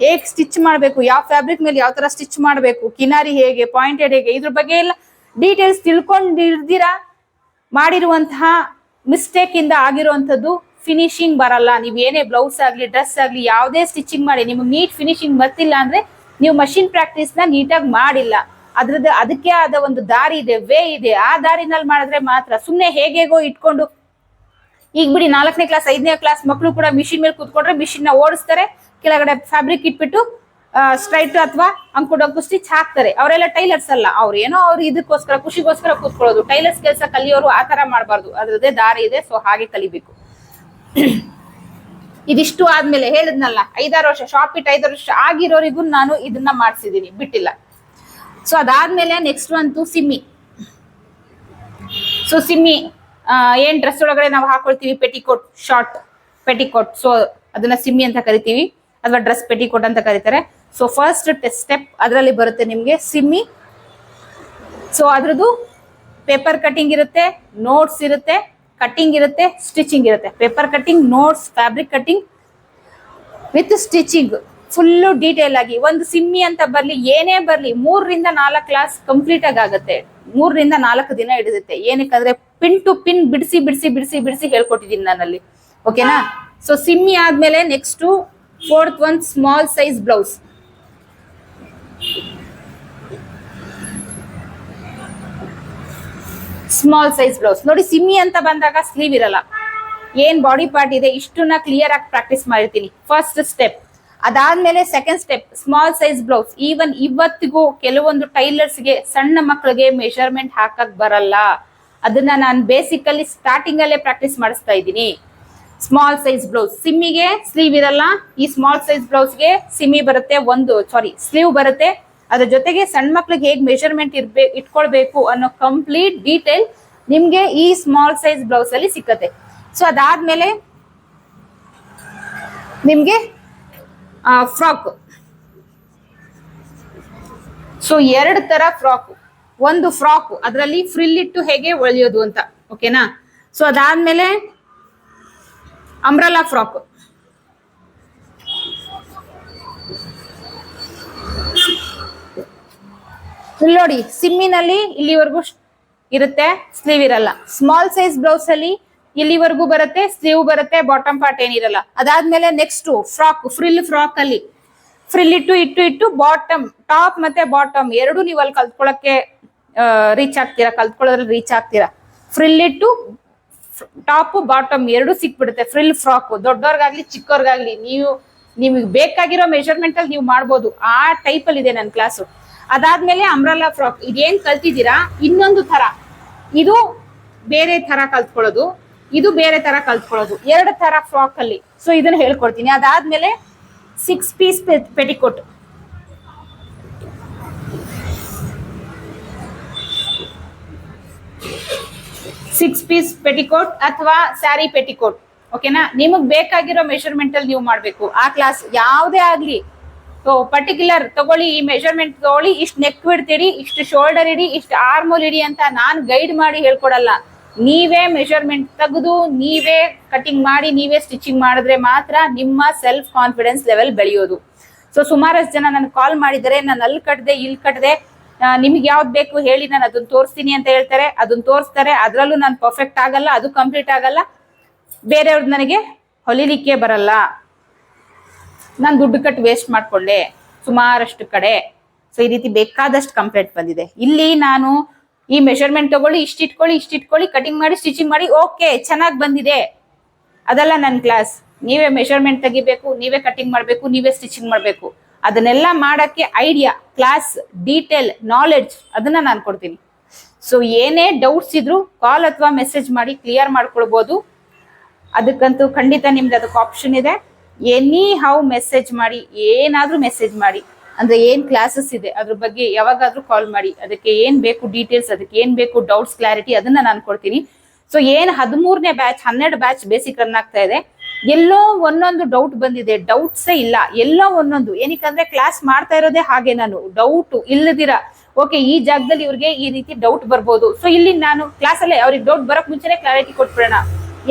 ಹೇಗೆ ಸ್ಟಿಚ್ ಮಾಡಬೇಕು? ಯಾವ ಫ್ಯಾಬ್ರಿಕ್ ಮೇಲೆ ಯಾವ ತರ ಸ್ಟಿಚ್ ಮಾಡಬೇಕು? ಕಿನಾರಿ ಹೇಗೆ? ಪಾಯಿಂಟೆಡ್ ಹೇಗೆ? ಇದ್ರ ಬಗ್ಗೆ ಎಲ್ಲ ಡೀಟೇಲ್ಸ್ ತಿಳ್ಕೊಂಡಿರ್ದಿರ? ಮಾಡಿರುವಂತಹ ಮಿಸ್ಟೇಕ್ ಇಂದ ಆಗಿರುವಂತದ್ದು ಫಿನಿಶಿಂಗ್ ಬರಲ್ಲ. ನೀವು ಏನೇ ಬ್ಲೌಸ್ ಆಗಲಿ ಡ್ರೆಸ್ ಆಗಲಿ, ಯಾವುದೇ ಸ್ಟಿಚಿಂಗ್ ಮಾಡಿ ನಿಮ್ಗೆ ನೀಟ್ ಫಿನಿಶಿಂಗ್ ಬರ್ತಿಲ್ಲ ಅಂದ್ರೆ ನೀವು ಮಷಿನ್ ಪ್ರಾಕ್ಟೀಸ್ನ ನೀಟಾಗಿ ಮಾಡಿಲ್ಲ. ಅದ್ರದ್ದು ಅದಕ್ಕೆ ಆದ ಒಂದು ದಾರಿ ಇದೆ ವೇ ಇದೆ. ಆ ದಾರಿನಲ್ಲಿ ಮಾಡಿದ್ರೆ ಮಾತ್ರ. ಸುಮ್ಮನೆ ಹೇಗೇಗೋ ಇಟ್ಕೊಂಡು, ಈಗ ಬಿಡಿ ನಾಲ್ಕನೇ ಕ್ಲಾಸ್ ಐದನೇ ಕ್ಲಾಸ್ ಮಕ್ಕಳು ಕೂಡ ಮಿಷಿನ್ ಮೇಲೆ ಕೂತ್ಕೊಂಡ್ರೆ ಮಿಷಿನ್ನ ಓಡಿಸ್ತಾರೆ. ಕೆಳಗಡೆ ಫ್ಯಾಬ್ರಿಕ್ ಇಟ್ಬಿಟ್ಟು ಸ್ಟ್ರೈಟ್ ಅಥವಾ ಅಂಕು ಸ್ಟಿಚ್ ಹಾಕ್ತಾರೆ ಅವರೆಲ್ಲ ಟೈಲರ್ಸ್ ಅಲ್ಲ ಅವ್ರು. ಏನೋ ಅವ್ರು ಇದಕ್ಕೋಸ್ಕರ, ಖುಷಿಗೋಸ್ಕರ ಕೂತ್ಕೊಳ್ಳೋದು. ಟೈಲರ್ಸ್ ಕೆಲಸ ಕಲಿಯೋರು ಆ ತರ ಮಾಡಬಾರ್ದು. ಅದ್ರದ್ದೇ ದಾರಿ ಇದೆ, ಸೊ ಹಾಗೆ ಕಲಿಬೇಕು. ಇದಿಷ್ಟು ಆದ್ಮೇಲೆ ಹೇಳಿದ್ನಲ್ಲ, ಐದಾರು ವರ್ಷ, ಶಾಪ್ ಇಟ್ ಐದಾರು ವರ್ಷ ಆಗಿರೋರಿಗೂ ನಾನು ಇದನ್ನ ಮಾಡಿಸಿದೀನಿ ಬಿಟ್ಟಿಲ್ಲ. ಸೊ ಅದಾದ್ಮೇಲೆ ನೆಕ್ಸ್ಟ್ ಅಂತೂ ಸಿಮ್ಮಿ. ಸೊ ಸಿಮ್ಮಿ ಏನ್ ಡ್ರೆಸ್ ಒಳಗಡೆ ನಾವು ಹಾಕೊಳ್ತೀವಿ ಪೆಟಿಕೋಟ್ ಶಾರ್ಟ್ ಪೆಟಿಕೋಟ್ ಸೊ ಅದನ್ನ ಸಿಮ್ಮಿ ಅಂತ ಕರಿತೀವಿ, ಅಥವಾ ಡ್ರೆಸ್ ಪೆಟಿಕೋಟ್ ಅಂತ ಕರೀತಾರೆ. ಸೊ ಫಸ್ಟ್ ಸ್ಟೆಪ್ ಅದರಲ್ಲಿ ಬರುತ್ತೆ ನಿಮಗೆ ಸಿಮ್ಮಿ. ಸೊ ಅದ್ರದ್ದು ಪೇಪರ್ ಕಟಿಂಗ್ ಇರುತ್ತೆ ನೋಟ್ಸ್ ಇರುತ್ತೆ ಕಟ್ಟಿಂಗ್ ಇರುತ್ತೆ ಸ್ಟಿಚಿಂಗ್ ಇರುತ್ತೆ. Paper cutting notes fabric cutting with stitching full detail ಆಗಿ ಒಂದು ಸಿಮ್ಮಿ ಅಂತ ಬರ್ಲಿ, ಏನೇ ಬರಲಿ, ಮೂರರಿಂದ ನಾಲ್ಕು ಕ್ಲಾಸ್ ಕಂಪ್ಲೀಟ್ ಆಗಿ ಆಗುತ್ತೆ. ಮೂರರಿಂದ ನಾಲ್ಕು ದಿನ ಹಿಡಿದುತ್ತೆ ಏನಕ್ಕಂದ್ರೆ ಪಿನ್ ಟು ಪಿನ್ ಬಿಡಿಸಿ ಬಿಡಿಸಿ ಬಿಡಿಸಿ ಬಿಡಿಸಿ ಹೇಳ್ಕೊಟ್ಟಿದ್ದೀನಿ ನಾನಲ್ಲಿ. ಓಕೆನಾ ಸೊ ಸಿಮ್ಮಿ ಆದ್ಮೇಲೆ next fourth one small size blouse small size blouse ನೋಡಿ ಸಿಮ್ಮಿ ಅಂತ ಬಂದಾಗ ಸ್ಲೀವ್ ಇರಲ್ಲ. ಏನ್ ಬಾಡಿ ಪಾರ್ಟ್ ಇದೆ, ಇಷ್ಟನ್ನ ಕ್ಲಿಯರ್ ಆಗಿ ಪ್ರಾಕ್ಟೀಸ್ ಮಾಡಿರ್ತೀನಿ. ಫಸ್ಟ್ ಸ್ಟೆಪ್ ಅದಾದ್ಮೇಲೆ second step small size blouse even ಇವತ್ತಿಗೂ ಕೆಲವೊಂದು ಟೈಲರ್ಸ್ಗೆ, ಸಣ್ಣ ಮಕ್ಕಳಿಗೆ ಮೆಷರ್ಮೆಂಟ್ ಹಾಕಕ್ ಬರಲ್ಲ. ಅದನ್ನ ನಾನು ಬೇಸಿಕಲಿ ಸ್ಟಾರ್ಟಿಂಗ್ ಅಲ್ಲೇ ಪ್ರಾಕ್ಟೀಸ್ ಮಾಡಿಸ್ತಾ ಇದ್ದೀನಿ. ಸ್ಮಾಲ್ ಸೈಜ್ ಬ್ಲೌಸ್ ಸಿಮ್ಮಿಗೆ ಸ್ಲೀವ್ ಇರಲ್ಲ, ಈ ಸ್ಮಾಲ್ ಸೈಜ್ ಬ್ಲೌಸ್ಗೆ ಸಿಮ್ಮಿ ಬರುತ್ತೆ, ಒಂದು ಸಾರಿ ಸ್ಲೀವ್ ಬರುತ್ತೆ. ಅದ್ರ ಜೊತೆಗೆ ಸಣ್ಣ ಮಕ್ಳಿಗೆ ಹೇಗೆ ಮೆಷರ್ಮೆಂಟ್ ಇರ್ಬೇ, ಇಟ್ಕೊಳ್ಬೇಕು ಅನ್ನೋ ಕಂಪ್ಲೀಟ್ ಡೀಟೇಲ್ ನಿಮ್ಗೆ ಈ ಸ್ಮಾಲ್ ಸೈಜ್ ಬ್ಲೌಸ್ ಅಲ್ಲಿ ಸಿಕ್ಕತ್ತೆ. ಸೊ ಅದಾದ್ಮೇಲೆ ನಿಮ್ಗೆ ಫ್ರಾಕ್ ಸೊ ಎರಡು ತರ ಫ್ರಾಕ್ ಒಂದು ಫ್ರಾಕ್ ಅದರಲ್ಲಿ ಫ್ರಿಲ್ ಇಟ್ಟು ಹೇಗೆ ಒಳೆಯೋದು ಅಂತ ಓಕೆನಾ ಸೊ ಅದಾದ್ಮೇಲೆ ಅಂಬ್ರಲಾ ಫ್ರಾಕ್ ಇಲ್ಲಿ ನೋಡಿ, ಸಿಮ್ಮಿನಲ್ಲಿ ಇಲ್ಲಿವರೆಗೂ ಇರುತ್ತೆ ಸ್ಲೀವ್ ಇರಲ್ಲ. ಸ್ಮಾಲ್ ಸೈಜ್ ಬ್ಲೌಸ್ ಅಲ್ಲಿ ಇಲ್ಲಿವರೆಗೂ ಬರುತ್ತೆ ಸ್ಲೀವ್ ಬರುತ್ತೆ ಬಾಟಮ್ ಪಾರ್ಟ್ ಏನಿರಲ್ಲ ಅದಾದ್ಮೇಲೆ ನೆಕ್ಸ್ಟ್ ಫ್ರಾಕ್ ಫ್ರಿಲ್ ಫ್ರಾಕ್ ಅಲ್ಲಿ. ಫ್ರಿಲ್ ಇಟ್ಟು ಇಟ್ಟು ಇಟ್ಟು ಬಾಟಮ್ ಟಾಪ್ ಮತ್ತೆ ಬಾಟಮ್ ಎರಡು ನೀವು ಅಲ್ಲಿ ಕಲ್ತ್ಕೊಳಕ್ಕೆ ರೀಚ್ ಆಗ್ತೀರಾ? ಕಲ್ತ್ಕೊಳ್ಳೋದ್ರಲ್ಲಿ ರೀಚ್ ಆಗ್ತೀರಾ? ಫ್ರಿಲ್ ಇಟ್ಟು ಟಾಪ್ ಬಾಟಮ್ ಎರಡು ಸಿಕ್ಬಿಡುತ್ತೆ, ಫ್ರಿಲ್ ಫ್ರಾಕ್. ದೊಡ್ಡವ್ರಿಗಾಗ್ಲಿ, ಚಿಕ್ಕವ್ರಿಗಾಗ್ಲಿ, ನೀವು, ನಿಮಗೆ ಬೇಕಾಗಿರೋ ಮೆಷರ್ಮೆಂಟ್ ಅಲ್ಲಿ ನೀವು ಮಾಡ್ಬೋದು. ಆ ಟೈಪ್ ಅಲ್ಲಿ ಇದೆ ನನ್ನ ಕ್ಲಾಸು. ಅದಾದ್ಮೇಲೆ ಅಂಬ್ರಲ್ಲಾ ಫ್ರಾಕ್ ಇದೇನ್ ಕಲ್ತಿದ್ದೀರಾ? ಇನ್ನೊಂದು ತರ ಇದು ಬೇರೆ ತರ ಕಲ್ತ್ಕೊಳ್ಳೋದು. ಇದು ಬೇರೆ ತರ ಕಲ್ತ್ಕೊಳ್ಳೋದು. ಎರಡು ತರ ಫ್ರಾಕ್ ಅಲ್ಲಿ ಸೊ ಇದನ್ನ ಹೇಳ್ಕೊಡ್ತೀನಿ. ಅದಾದ್ಮೇಲೆ six piece petticoat six piece petticoat ಅಥವಾ ಸ್ಯಾರಿ ಪೆಟಿಕೋಟ್ ಓಕೆನಾ ನಿಮಗ್ ಬೇಕಾಗಿರೋ ಮೆಷರ್ಮೆಂಟ್ ಅಲ್ಲಿ ನೀವು ಮಾಡ್ಬೇಕು. ಆ ಕ್ಲಾಸ್ ಯಾವುದೇ ಆಗ್ಲಿ. ಪರ್ಟಿಕ್ಯುಲರ್ ತಗೊಳ್ಳಿ, ಈ ಮೆಷರ್ಮೆಂಟ್ ತಗೊಳ್ಳಿ, ಇಷ್ಟು ನೆಕ್ ಬಿಡ್ತೀರಿ ಇಷ್ಟು ಶೋಲ್ಡರ್ ಇಡಿ, ಇಷ್ಟು ಆರ್ಮೋಲ್ ಇಡಿ ಅಂತ ನಾನು ಗೈಡ್ ಮಾಡಿ ಹೇಳ್ಕೊಡಲ್ಲ. ನೀವೇ ಮೆಷರ್ಮೆಂಟ್ ತೆಗೆದು, ನೀವೇ ಕಟಿಂಗ್ ಮಾಡಿ, ನೀವೇ ಸ್ಟಿಚಿಂಗ್ ಮಾಡಿದ್ರೆ ಮಾತ್ರ ನಿಮ್ಮ ಸೆಲ್ಫ್ ಕಾನ್ಫಿಡೆನ್ಸ್ ಲೆವೆಲ್ ಬೆಳೆಯೋದು. ಸೊ ಸುಮಾರಷ್ಟು ಜನ ನನಗೆ ಕಾಲ್ ಮಾಡಿದರೆ ನಾನು ಅಲ್ಲಿ ಕಟ್ಟದೆ ಇಲ್ಲಿ ಕಟ್ಟದೆ ನಿಮ್ಗೆ ಯಾವ್ದು ಬೇಕು ಹೇಳಿ ನಾನು ಅದನ್ನ ತೋರಿಸ್ತೀನಿ ಅಂತ ಹೇಳ್ತಾರೆ. ಅದನ್ನ ತೋರಿಸ್ತಾರೆ. ಅದರಲ್ಲೂ ನಾನು ಪರ್ಫೆಕ್ಟ್ ಆಗಲ್ಲ, ಅದು ಕಂಪ್ಲೀಟ್ ಆಗಲ್ಲ. ಬೇರೆಯವ್ರದ್ದು ನನಗೆ ಹೊಲಿಲಿಕ್ಕೆ ಬರಲ್ಲ. ನಾನು ದುಡ್ಡು ಕಟ್ಟು ವೇಸ್ಟ್ ಮಾಡ್ಕೊಂಡೆ. ಸುಮಾರಷ್ಟು ಕಡೆ. ಸೊ ಈ ರೀತಿ ಬೇಕಾದಷ್ಟು ಕಂಪ್ಲೇಂಟ್ ಬಂದಿದೆ. ಇಲ್ಲಿ ನಾನು ಈ ಮೆಷರ್ಮೆಂಟ್ ತಗೊಳ್ಳಿ, ಇಷ್ಟು ಇಟ್ಕೊಳ್ಳಿ ಇಷ್ಟು ಇಟ್ಕೊಳ್ಳಿ ಕಟಿಂಗ್ ಮಾಡಿ ಸ್ಟಿಚಿಂಗ್ ಮಾಡಿ ಓಕೆ ಚೆನ್ನಾಗಿ ಬಂದಿದೆ. ಅದಲ್ಲ ನನ್ನ ಕ್ಲಾಸ್ ನೀವೇ ಮೆಷರ್ಮೆಂಟ್ ತೆಗಿಬೇಕು, ನೀವೇ ಕಟಿಂಗ್ ಮಾಡಬೇಕು, ನೀವೇ ಸ್ಟಿಚಿಂಗ್ ಮಾಡಬೇಕು. ಅದನ್ನೆಲ್ಲ ಮಾಡೋಕ್ಕೆ ಐಡಿಯಾ ಕ್ಲಾಸ್ ಡೀಟೇಲ್ ನಾಲೆಡ್ಜ್ ಅದನ್ನ ನಾನು ಕೊಡ್ತೀನಿ. ಸೊ ಏನೇ ಡೌಟ್ಸ್ ಇದ್ರು ಕಾಲ್ ಅಥವಾ ಮೆಸೇಜ್ ಮಾಡಿ ಕ್ಲಿಯರ್ ಮಾಡ್ಕೊಳ್ಬೋದು. ಅದಕ್ಕಂತೂ ಖಂಡಿತ ನಿಮ್ದು ಅದಕ್ಕೆ ಆಪ್ಷನ್ ಇದೆ. ಎನಿ ಹೌ ಮೆಸೇಜ್ ಮಾಡಿ, ಏನಾದರೂ ಮೆಸೇಜ್ ಮಾಡಿ, ಅಂದ್ರೆ ಏನ್ ಕ್ಲಾಸಸ್ ಇದೆ, ಅದ್ರ ಬಗ್ಗೆ ಯಾವಾಗಾದರೂ ಕಾಲ್ ಮಾಡಿ, ಅದಕ್ಕೆ ಏನು ಬೇಕು ಡೀಟೇಲ್ಸ್ ಅದಕ್ಕೆ ಏನು ಬೇಕು ಡೌಟ್ಸ್ ಕ್ಲಾರಿಟಿ ಅದನ್ನ ನಾನು ಕೊಡ್ತೀನಿ. ಸೊ ಏನು ಹದಿಮೂರನೇ ಬ್ಯಾಚ್ ಹನ್ನೆರಡು ಬ್ಯಾಚ್ ಬೇಸಿಕ್ ರನ್ ಆಗ್ತಾ ಇದೆ. ಎಲ್ಲೋ ಒಂದೊಂದು ಡೌಟ್ ಬಂದಿದೆ ಡೌಟ್ಸೇ ಇಲ್ಲ, ಎಲ್ಲೋ ಒಂದೊಂದು. ಏನಕ್ಕಂದ್ರೆ ಕ್ಲಾಸ್ ಮಾಡ್ತಾ ಇರೋದೇ ಹಾಗೆ ನಾನು. ಡೌಟ್ ಇಲ್ಲದಿರ ಓಕೆ ಈ ಜಾಗದಲ್ಲಿ ಇವ್ರಿಗೆ ಈ ರೀತಿ ಡೌಟ್ ಬರ್ಬೋದು. ಸೊ ಇಲ್ಲಿ ನಾನು ಕ್ಲಾಸಲ್ಲೇ ಅವ್ರಿಗೆ ಡೌಟ್ ಬರಕ್ ಮುಂಚೆನೆ ಕ್ಲಾರಿಟಿ ಕೊಟ್ಬಿಡೋಣ.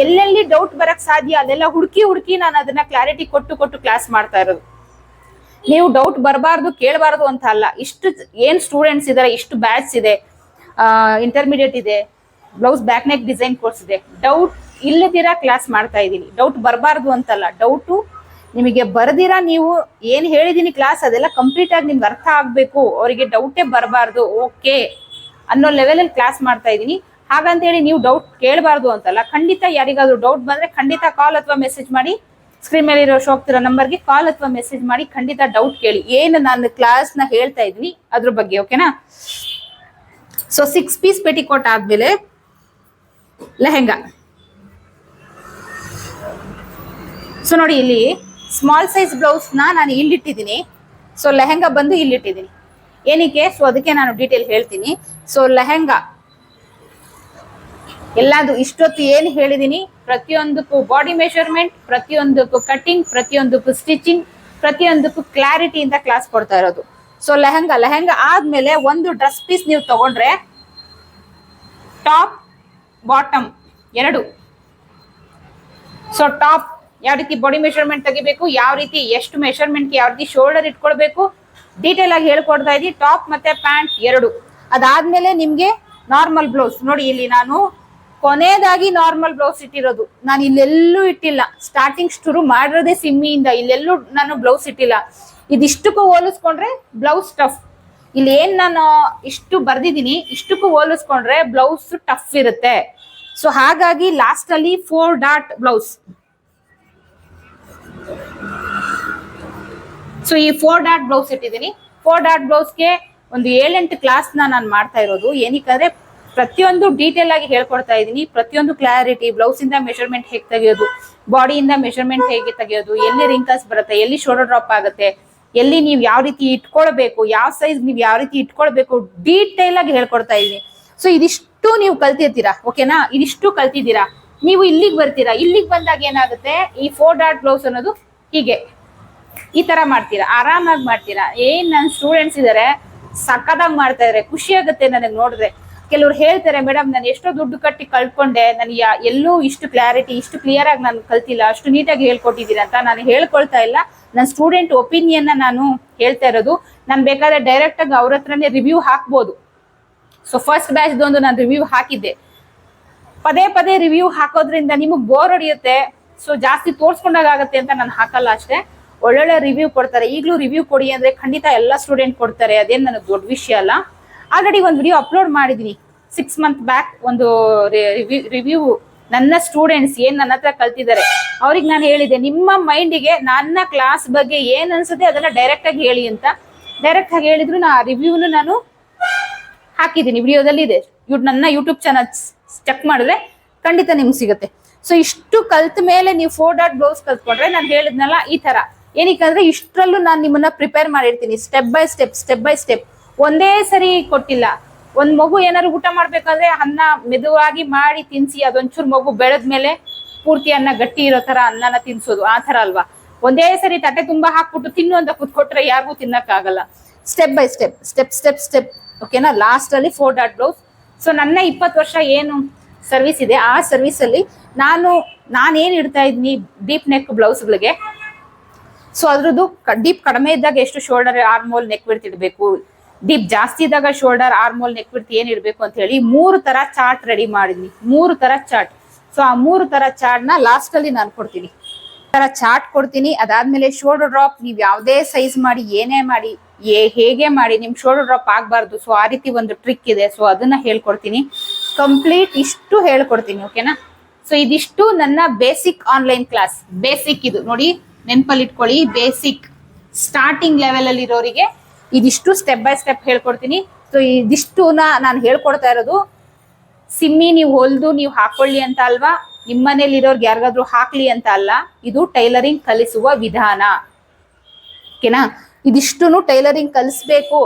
ಎಲ್ಲೆಲ್ಲಿ ಡೌಟ್ ಬರಕ್ ಸಾಧ್ಯ? ಅದೆಲ್ಲ ಹುಡುಕಿ ಹುಡುಕಿ ನಾನು ಅದನ್ನ ಕ್ಲಾರಿಟಿ ಕೊಟ್ಟು ಕೊಟ್ಟು ಕ್ಲಾಸ್ ಮಾಡ್ತಾ ಇರೋದು. ನೀವು ಡೌಟ್ ಬರಬಾರ್ದು, ಕೇಳಬಾರ್ದು ಅಂತ ಅಲ್ಲ. ಇಷ್ಟು ಏನ್ ಸ್ಟೂಡೆಂಟ್ಸ್ ಇದಾರೆ, ಇಷ್ಟು ಬ್ಯಾಚ್ ಇದೆ. ಇಂಟರ್ಮಿಡಿಯೇಟ್ ಇದೆ. Blouse back neck design course ಇದೆ. ಡೌಟ್ ಇಲ್ಲದಿರ ಕ್ಲಾಸ್ ಮಾಡ್ತಾ ಇದ್ದೀನಿ. ಡೌಟ್ ಬರಬಾರ್ದು ಅಂತಲ್ಲ. ಡೌಟು ನಿಮಗೆ ಬರದಿರ ನೀವು ಏನ್ ಹೇಳಿದೀನಿ ಕ್ಲಾಸ್ ಅದೆಲ್ಲ ಕಂಪ್ಲೀಟ್ ಆಗಿ ನಿಮ್ಗೆ ಅರ್ಥ ಆಗ್ಬೇಕು. ಅವರಿಗೆ ಡೌಟೇ ಬರಬಾರ್ದು. ಓಕೆ ಅನ್ನೋ ಲೆವೆಲಲ್ಲಿ ಕ್ಲಾಸ್ ಮಾಡ್ತಾ ಇದ್ದೀನಿ. ಹಾಗಂತೇಳಿ ನೀವು ಡೌಟ್ ಕೇಳಬಾರ್ದು ಅಂತಲ್ಲ. ಖಂಡಿತ ಯಾರಿಗಾದ್ರೂ ಡೌಟ್ ಬಂದ್ರೆ ಖಂಡಿತ ಕಾಲ್ ಅಥವಾ ಮೆಸೇಜ್ ಮಾಡಿ. ಸ್ಕ್ರೀನ್ ಮೇಲೆ ಇರೋ ನಂಬರ್ ನಂಬರ್ಗೆ ಕಾಲ್ ಅಥವಾ ಮೆಸೇಜ್ ಮಾಡಿ ಖಂಡಿತ ಡೌಟ್ ಕೇಳಿ. ಏನು ನಾನು ಕ್ಲಾಸ್ನ ಹೇಳ್ತಾ ಇದ್ದೀನಿ ಅದ್ರ ಬಗ್ಗೆ ಓಕೆನಾ ಸೊ ಸಿಕ್ಸ್ ಪೀಸ್ ಪೆಟಿಕೋಟ್ ಆದ್ಮೇಲೆ ಲೆಹೆಂಗಾ. ಸೊ ನೋಡಿ ಇಲ್ಲಿ ಸ್ಮಾಲ್ ಸೈಜ್ ಬ್ಲೌಸ್ನ ನಾನು ಇಲ್ಲಿಟ್ಟಿದ್ದೀನಿ. ಸೊ ಲೆಹೆಂಗಾ ಬಂದು ಇಲ್ಲಿಟ್ಟಿದ್ದೀನಿ. ಏನಕ್ಕೆ? ಸೊ ಅದಕ್ಕೆ ನಾನು ಡೀಟೇಲ್ ಹೇಳ್ತೀನಿ. ಸೊ ಲೆಹೆಂಗಾ. ಎಲ್ಲದು ಇಷ್ಟೊತ್ತು ಏನು ಹೇಳಿದ್ದೀನಿ ಪ್ರತಿಯೊಂದಕ್ಕೂ ಬಾಡಿ ಮೆಷರ್ಮೆಂಟ್ ಪ್ರತಿಯೊಂದಕ್ಕೂ ಕಟಿಂಗ್ ಪ್ರತಿಯೊಂದಕ್ಕೂ ಸ್ಟಿಚಿಂಗ್ ಪ್ರತಿಯೊಂದಕ್ಕೂ ಕ್ಲಾರಿಟಿಯಿಂದ ಕ್ಲಾಸ್ ಕೊಡ್ತಾ ಇರೋದು. ಸೊ ಲೆಹೆಂಗಾ ಲೆಹೆಂಗಾ ಆದ್ಮೇಲೆ ಒಂದು ಡ್ರೆಸ್ ಪೀಸ್ ನೀವು ತಗೊಂಡ್ರೆ ಟಾಪ್ ಬಾಟಮ್ ಎರಡು. ಸೊ ಟಾಪ್ ಯಾವ ರೀತಿ ಬಾಡಿ ಮೆಷರ್ಮೆಂಟ್ ತೆಗಿಬೇಕು. ಯಾವ ರೀತಿ, ಎಷ್ಟು ಮೆಷರ್ಮೆಂಟ್ ಯಾವ ರೀತಿ ಶೋಲ್ಡರ್ ಇಟ್ಕೊಳ್ಬೇಕು. ಡೀಟೇಲ್ ಆಗಿ ಹೇಳ್ಕೊಡ್ತಾ ಇದ್ದೀನಿ. ಟಾಪ್ ಮತ್ತೆ ಪ್ಯಾಂಟ್ ಎರಡು. ಅದಾದ್ಮೇಲೆ ನಿಮ್ಗೆ ನಾರ್ಮಲ್ ಬ್ಲೌಸ್ ನೋಡಿ, ಇಲ್ಲಿ ನಾನು ಕೊನೆಯದಾಗಿ ನಾರ್ಮಲ್ ಬ್ಲೌಸ್ ಇಟ್ಟಿರೋದು. ನಾನು ಇಲ್ಲೆಲ್ಲೂ ಇಟ್ಟಿಲ್ಲ. ಸ್ಟಾರ್ಟಿಂಗ್ ಶುರು ಮಾಡಿರೋದೇ ಸಿಮ್ಮಿಯಿಂದ. ಇಲ್ಲೆಲ್ಲೂ ನಾನು ಬ್ಲೌಸ್ ಇಟ್ಟಿಲ್ಲ. ಇದಿಷ್ಟಕ್ಕೂ ಹೋಲಿಸ್ಕೊಂಡ್ರೆ ಬ್ಲೌಸ್ ಟಫ್ ಇಲ್ಲಿ ಏನ್ ನಾನು ಇಷ್ಟು ಬರ್ದಿದ್ದೀನಿ, ಇಷ್ಟಕ್ಕೂ ಹೋಲಿಸ್ಕೊಂಡ್ರೆ ಬ್ಲೌಸ್ ಟಫ್ ಇರುತ್ತೆ. ಸೊ ಹಾಗಾಗಿ ಲಾಸ್ಟ್ ಅಲ್ಲಿ ಫೋರ್ ಡಾಟ್ ಬ್ಲೌಸ್ ಸೊ ಈ ಫೋರ್ ಡಾಟ್ ಬ್ಲೌಸ್ ಇಟ್ಟಿದ್ದೀನಿ. ಫೋರ್ ಡಾಟ್ ಬ್ಲೌಸ್ಗೆ ಒಂದು ಏಳೆಂಟು ಕ್ಲಾಸ್ನ ನಾನು ಮಾಡ್ತಾ ಇರೋದು. ಏನಕ್ಕಂದ್ರೆ ಪ್ರತಿಯೊಂದು ಡೀಟೇಲ್ ಆಗಿ ಹೇಳ್ಕೊಡ್ತಾ ಇದ್ದೀನಿ. ಪ್ರತಿಯೊಂದು ಕ್ಲಾರಿಟಿ ಬ್ಲೌಸ್ ಇಂದ ಮೆಷರ್ಮೆಂಟ್ ಹೇಗೆ ತೆಗೆಯೋದು ಬಾಡಿಯಿಂದ ಮೆಷರ್ಮೆಂಟ್ ಹೇಗೆ ತೆಗೆಯೋದು, ಎಲ್ಲಿ ರಿಂಕಲ್ಸ್ ಬರುತ್ತೆ, ಎಲ್ಲಿ ಶೋಲ್ಡರ್ ಡ್ರಾಪ್ ಆಗುತ್ತೆ, ಎಲ್ಲಿ ನೀವು ಯಾವ ರೀತಿ ಇಟ್ಕೊಳ್ಬೇಕು, ಯಾವ ಸೈಜ್ ನೀವು ಯಾವ ರೀತಿ ಇಟ್ಕೊಳ್ಬೇಕು ಡೀಟೇಲ್ ಆಗಿ ಹೇಳ್ಕೊಡ್ತಾ ಇದ್ದೀನಿ. ಸೊ ಇದಿಷ್ಟು ನೀವು ಕಲ್ತಿರ್ತೀರಾ? ಓಕೆನಾ ಇದಿಷ್ಟು ಕಲ್ತಿದ್ದೀರಾ? ನೀವು ಇಲ್ಲಿಗೆ ಬರ್ತೀರಾ? ಇಲ್ಲಿಗೆ ಬಂದಾಗ ಏನಾಗುತ್ತೆ? ಈ ಫೋರ್ ಡಾಟ್ ಬ್ಲೌಸ್ ಅನ್ನೋದು ಹೀಗೆ. ಈ ತರ ಮಾಡ್ತೀರಾ? ಆರಾಮಾಗಿ ಮಾಡ್ತೀರಾ? ಏನ್ ನನ್ನ ಸ್ಟೂಡೆಂಟ್ಸ್ ಇದಾರೆ ಸಕ್ಕದಾಗಿ ಮಾಡ್ತಾ ಇದಾರೆ, ಖುಷಿ ಆಗುತ್ತೆ ನನಗೆ ನೋಡಿದ್ರೆ. ಕೆಲವ್ರು ಹೇಳ್ತಾರೆ, ಮೇಡಮ್, ನಾನು ಎಷ್ಟೋ ದುಡ್ಡು ಕಟ್ಟಿ ಕಳ್ಕೊಂಡೆ. ನನಗೆ ಯಾ- ಎಲ್ಲೂ ಇಷ್ಟು ಕ್ಲಾರಿಟಿ ಇಷ್ಟು ಕ್ಲಿಯರ್ ಆಗಿ ನಾನು ಕಲ್ತಿಲ್ಲ. ಅಷ್ಟು ನೀಟಾಗಿ ಹೇಳ್ಕೊಟ್ಟಿದ್ದೀರಾ ಅಂತ ನಾನು ಹೇಳ್ಕೊಳ್ತಾ ಇಲ್ಲ. ನನ್ನ ಸ್ಟೂಡೆಂಟ್ ಒಪಿನಿಯನ್ ನಾನು ಹೇಳ್ತಾ ಇರೋದು, ನಾನು ಬೇಕಾದ್ರೆ ಡೈರೆಕ್ಟ್ ಆಗಿ ಅವ್ರ ಹತ್ರನೇ ರಿವ್ಯೂ ಹಾಕ್ಬೋದು. ಸೊ ಫಸ್ಟ್ ಬ್ಯಾಚ್ ಒಂದು ನಾನು ರಿವ್ಯೂ ಹಾಕಿದ್ದೆ. ಪದೇ ಪದೇ ರಿವ್ಯೂ ಹಾಕೋದ್ರಿಂದ ನಿಮಗೆ ಬೋರ್ ಹೊಡೆಯುತ್ತೆ. ಸೊ ಜಾಸ್ತಿ ತೋರ್ಸ್ಕೊಂಡಾಗ ಆಗುತ್ತೆ ಅಂತ ನಾನು ಹಾಕಲ್ಲ ಅಷ್ಟೇ. ಒಳ್ಳೊಳ್ಳೆ ರಿವ್ಯೂ ಕೊಡ್ತಾರೆ. ಈಗಲೂ ರಿವ್ಯೂ ಕೊಡಿ ಅಂದ್ರೆ ಖಂಡಿತ ಎಲ್ಲ ಸ್ಟೂಡೆಂಟ್ ಕೊಡ್ತಾರೆ. ಅದೇನು ನನಗೆ ದೊಡ್ಡ ವಿಷಯ ಅಲ್ಲ. ಆಲ್ರೆಡಿ ಒಂದು ವಿಡಿಯೋ ಅಪ್ಲೋಡ್ ಮಾಡಿದೀನಿ. ಸಿಕ್ಸ್ ಮಂತ್ ಬ್ಯಾಕ್ ಒಂದು ರಿವ್ಯೂ ನನ್ನ ಸ್ಟೂಡೆಂಟ್ಸ್ ಏನ್ ನನ್ನ ಹತ್ರ ಕಲ್ತಿದ್ದಾರೆ. ಅವ್ರಿಗೆ ನಾನು ಹೇಳಿದೆ ನಿಮ್ಮ ಮೈಂಡಿಗೆ ನನ್ನ ಕ್ಲಾಸ್ ಬಗ್ಗೆ ಏನ್ ಅನ್ಸುತ್ತೆ ಅದನ್ನ ಡೈರೆಕ್ಟ್ ಆಗಿ ಹೇಳಿ ಅಂತ. ಡೈರೆಕ್ಟ್ ಆಗಿ ಹೇಳಿದ್ರು ನಾ ರಿವ್ಯೂನು ನಾನು ಹಾಕಿದ್ದೀನಿ ವಿಡಿಯೋದಲ್ಲಿ ಇದೆ. ನನ್ನ ಯೂಟ್ಯೂಬ್ ಚಾನಲ್ ಚೆಕ್ ಮಾಡಿದ್ರೆ ಖಂಡಿತ ನಿಮ್ಗೆ ಸಿಗುತ್ತೆ. ಸೊ ಇಷ್ಟು ಕಲ್ತ ಮೇಲೆ ನೀವು ಫೋರ್ ಡಾಟ್ ಬ್ಲೌಸ್ ಕಲ್ತ್ಕೊಂಡ್ರೆ ನಾನು ಹೇಳಿದ್ನಲ್ಲ, ಈ ತರ ಏನಕ್ಕಂದ್ರೆ ಇಷ್ಟರಲ್ಲೂ ನಾನು ನಿಮ್ಮನ್ನ ಪ್ರಿಪೇರ್ ಮಾಡಿರ್ತೀನಿ step by step step by step ಒಂದೇ ಸರಿ ಕೊಟ್ಟಿಲ್ಲ. ಒಂದ್ ಮಗು ಏನಾದ್ರು ಊಟ ಮಾಡ್ಬೇಕಾದ್ರೆ ಅನ್ನ ಮೆದುವಾಗಿ ಮಾಡಿ ತಿನ್ಸಿ, ಅದೊಂಚೂರು ಮಗು ಬೆಳೆದ್ಮೇಲೆ ಪೂರ್ತಿ ಅನ್ನ ಗಟ್ಟಿ ಇರೋ ತರ ಅನ್ನನ ತಿನ್ಸೋದು, ಆ ತರ ಅಲ್ವಾ? ಒಂದೇ ಸರಿ ತಟ್ಟೆ ತುಂಬಾ ಹಾಕ್ಬಿಟ್ಟು ತಿನ್ನು ಅಂತ ಕುತ್ಕೊಟ್ರೆ ಯಾರಿಗೂ ತಿನ್ನಕ್ಕಾಗಲ್ಲ. Step by step step step step ಓಕೆನಾ ಲಾಸ್ಟ್ ಅಲ್ಲಿ ಫೋರ್ ಡಾಟ್ ಬ್ಲೌಸ್ ಸೊ ನನ್ನ ಇಪ್ಪತ್ತು ವರ್ಷ ಏನು ಸರ್ವಿಸ್ ಇದೆ, ಆ ಸರ್ವಿಸ್ ಅಲ್ಲಿ ನಾನು, ನಾನೇನು ಇಡ್ತಾ ಇದ್ದೀನಿ ಡೀಪ್ ನೆಕ್ ಬ್ಲೌಸ್ಗಳಿಗೆ ಸೊ ಅದ್ರದ್ದು ಡೀಪ್ ಕಡಿಮೆ ಇದ್ದಾಗ ಎಷ್ಟು ಶೋಲ್ಡರ್ ಆರ್ಮೋಲ್ ನೆಕ್ ವಿರ್ತ್ ಇಡಬೇಕು? ಡೀಪ್ ಜಾಸ್ತಿ ಇದ್ದಾಗ ಶೋಲ್ಡರ್ ಆರ್ಮೋಲ್ ನೆಕ್ ವಿಡ್ತ್ ಏನ್ ಇಡಬೇಕು ಅಂತ ಹೇಳಿ ಮೂರು ತರ ಚಾರ್ಟ್ ರೆಡಿ ಮಾಡಿದ್ನಿ. ಮೂರು ತರ ಚಾರ್ಟ್ ಸೊ ಆ ಮೂರು ತರ ಚಾರ್ಟ್ನ ಲಾಸ್ಟ್ ಅಲ್ಲಿ ನಾನು ಕೊಡ್ತೀನಿ. ತರ ಚಾರ್ಟ್ ಕೊಡ್ತೀನಿ, ಅದಾದ್ಮೇಲೆ ಶೋಲ್ಡರ್ ಡ್ರಾಪ್ ನೀವು ಯಾವುದೇ ಸೈಜ್ ಮಾಡಿ, ಏನೇ ಮಾಡಿ ಏ, ಹೇಗೆ ಮಾಡಿ ನಿಮ್ ಶೋಲ್ಡರ್ ಡ್ರಾಪ್ ಆಗಬಾರ್ದು? ಸೊ ಆ ರೀತಿ ಒಂದು ಟ್ರಿಕ್ ಇದೆ. ಸೊ ಅದನ್ನ ಹೇಳ್ಕೊಡ್ತೀನಿ. ಕಂಪ್ಲೀಟ್ ಇಷ್ಟು ಹೇಳ್ಕೊಡ್ತೀನಿ ಓಕೆನಾ ಸೊ ಇದಿಷ್ಟು ನನ್ನ ಬೇಸಿಕ್ ಆನ್ಲೈನ್ ಕ್ಲಾಸ್ ಬೇಸಿಕ್ ಇದು. ನೋಡಿ ನೆನಪಲ್ಲಿ ಇಟ್ಕೊಳ್ಳಿ ಬೇಸಿಕ್ ಸ್ಟಾರ್ಟಿಂಗ್ ಲೆವೆಲ್ ಅಲ್ಲಿ ಇರೋರಿಗೆ ಇದಿಷ್ಟು ಸ್ಟೆಪ್ ಬೈ ಸ್ಟೆಪ್ ಹೇಳ್ಕೊಡ್ತೀನಿ. ಸೊ ಇದಿಷ್ಟುನ ನಾನು ಹೇಳ್ಕೊಡ್ತಾ ಇರೋದು, ಸಿಮ್ಮಿ, ನೀವು ಹೊಲ್ದು, ನೀವು ಹಾಕೊಳ್ಳಿ ಅಂತ ಅಲ್ವಾ? ನಿಮ್ಮ ಮನೇಲಿ ಇರೋರ್ಗೆ ಯಾರಿಗಾದ್ರೂ ಹಾಕ್ಲಿ ಅಂತ ಅಲ್ಲ. ಇದು ಟೈಲರಿಂಗ್ ಕಲಿಸುವ ವಿಧಾನ. ಓಕೆನಾ ಇದಿಷ್ಟು ಟೈಲರಿಂಗ್ ಕಲಿಸ್ಬೇಕು.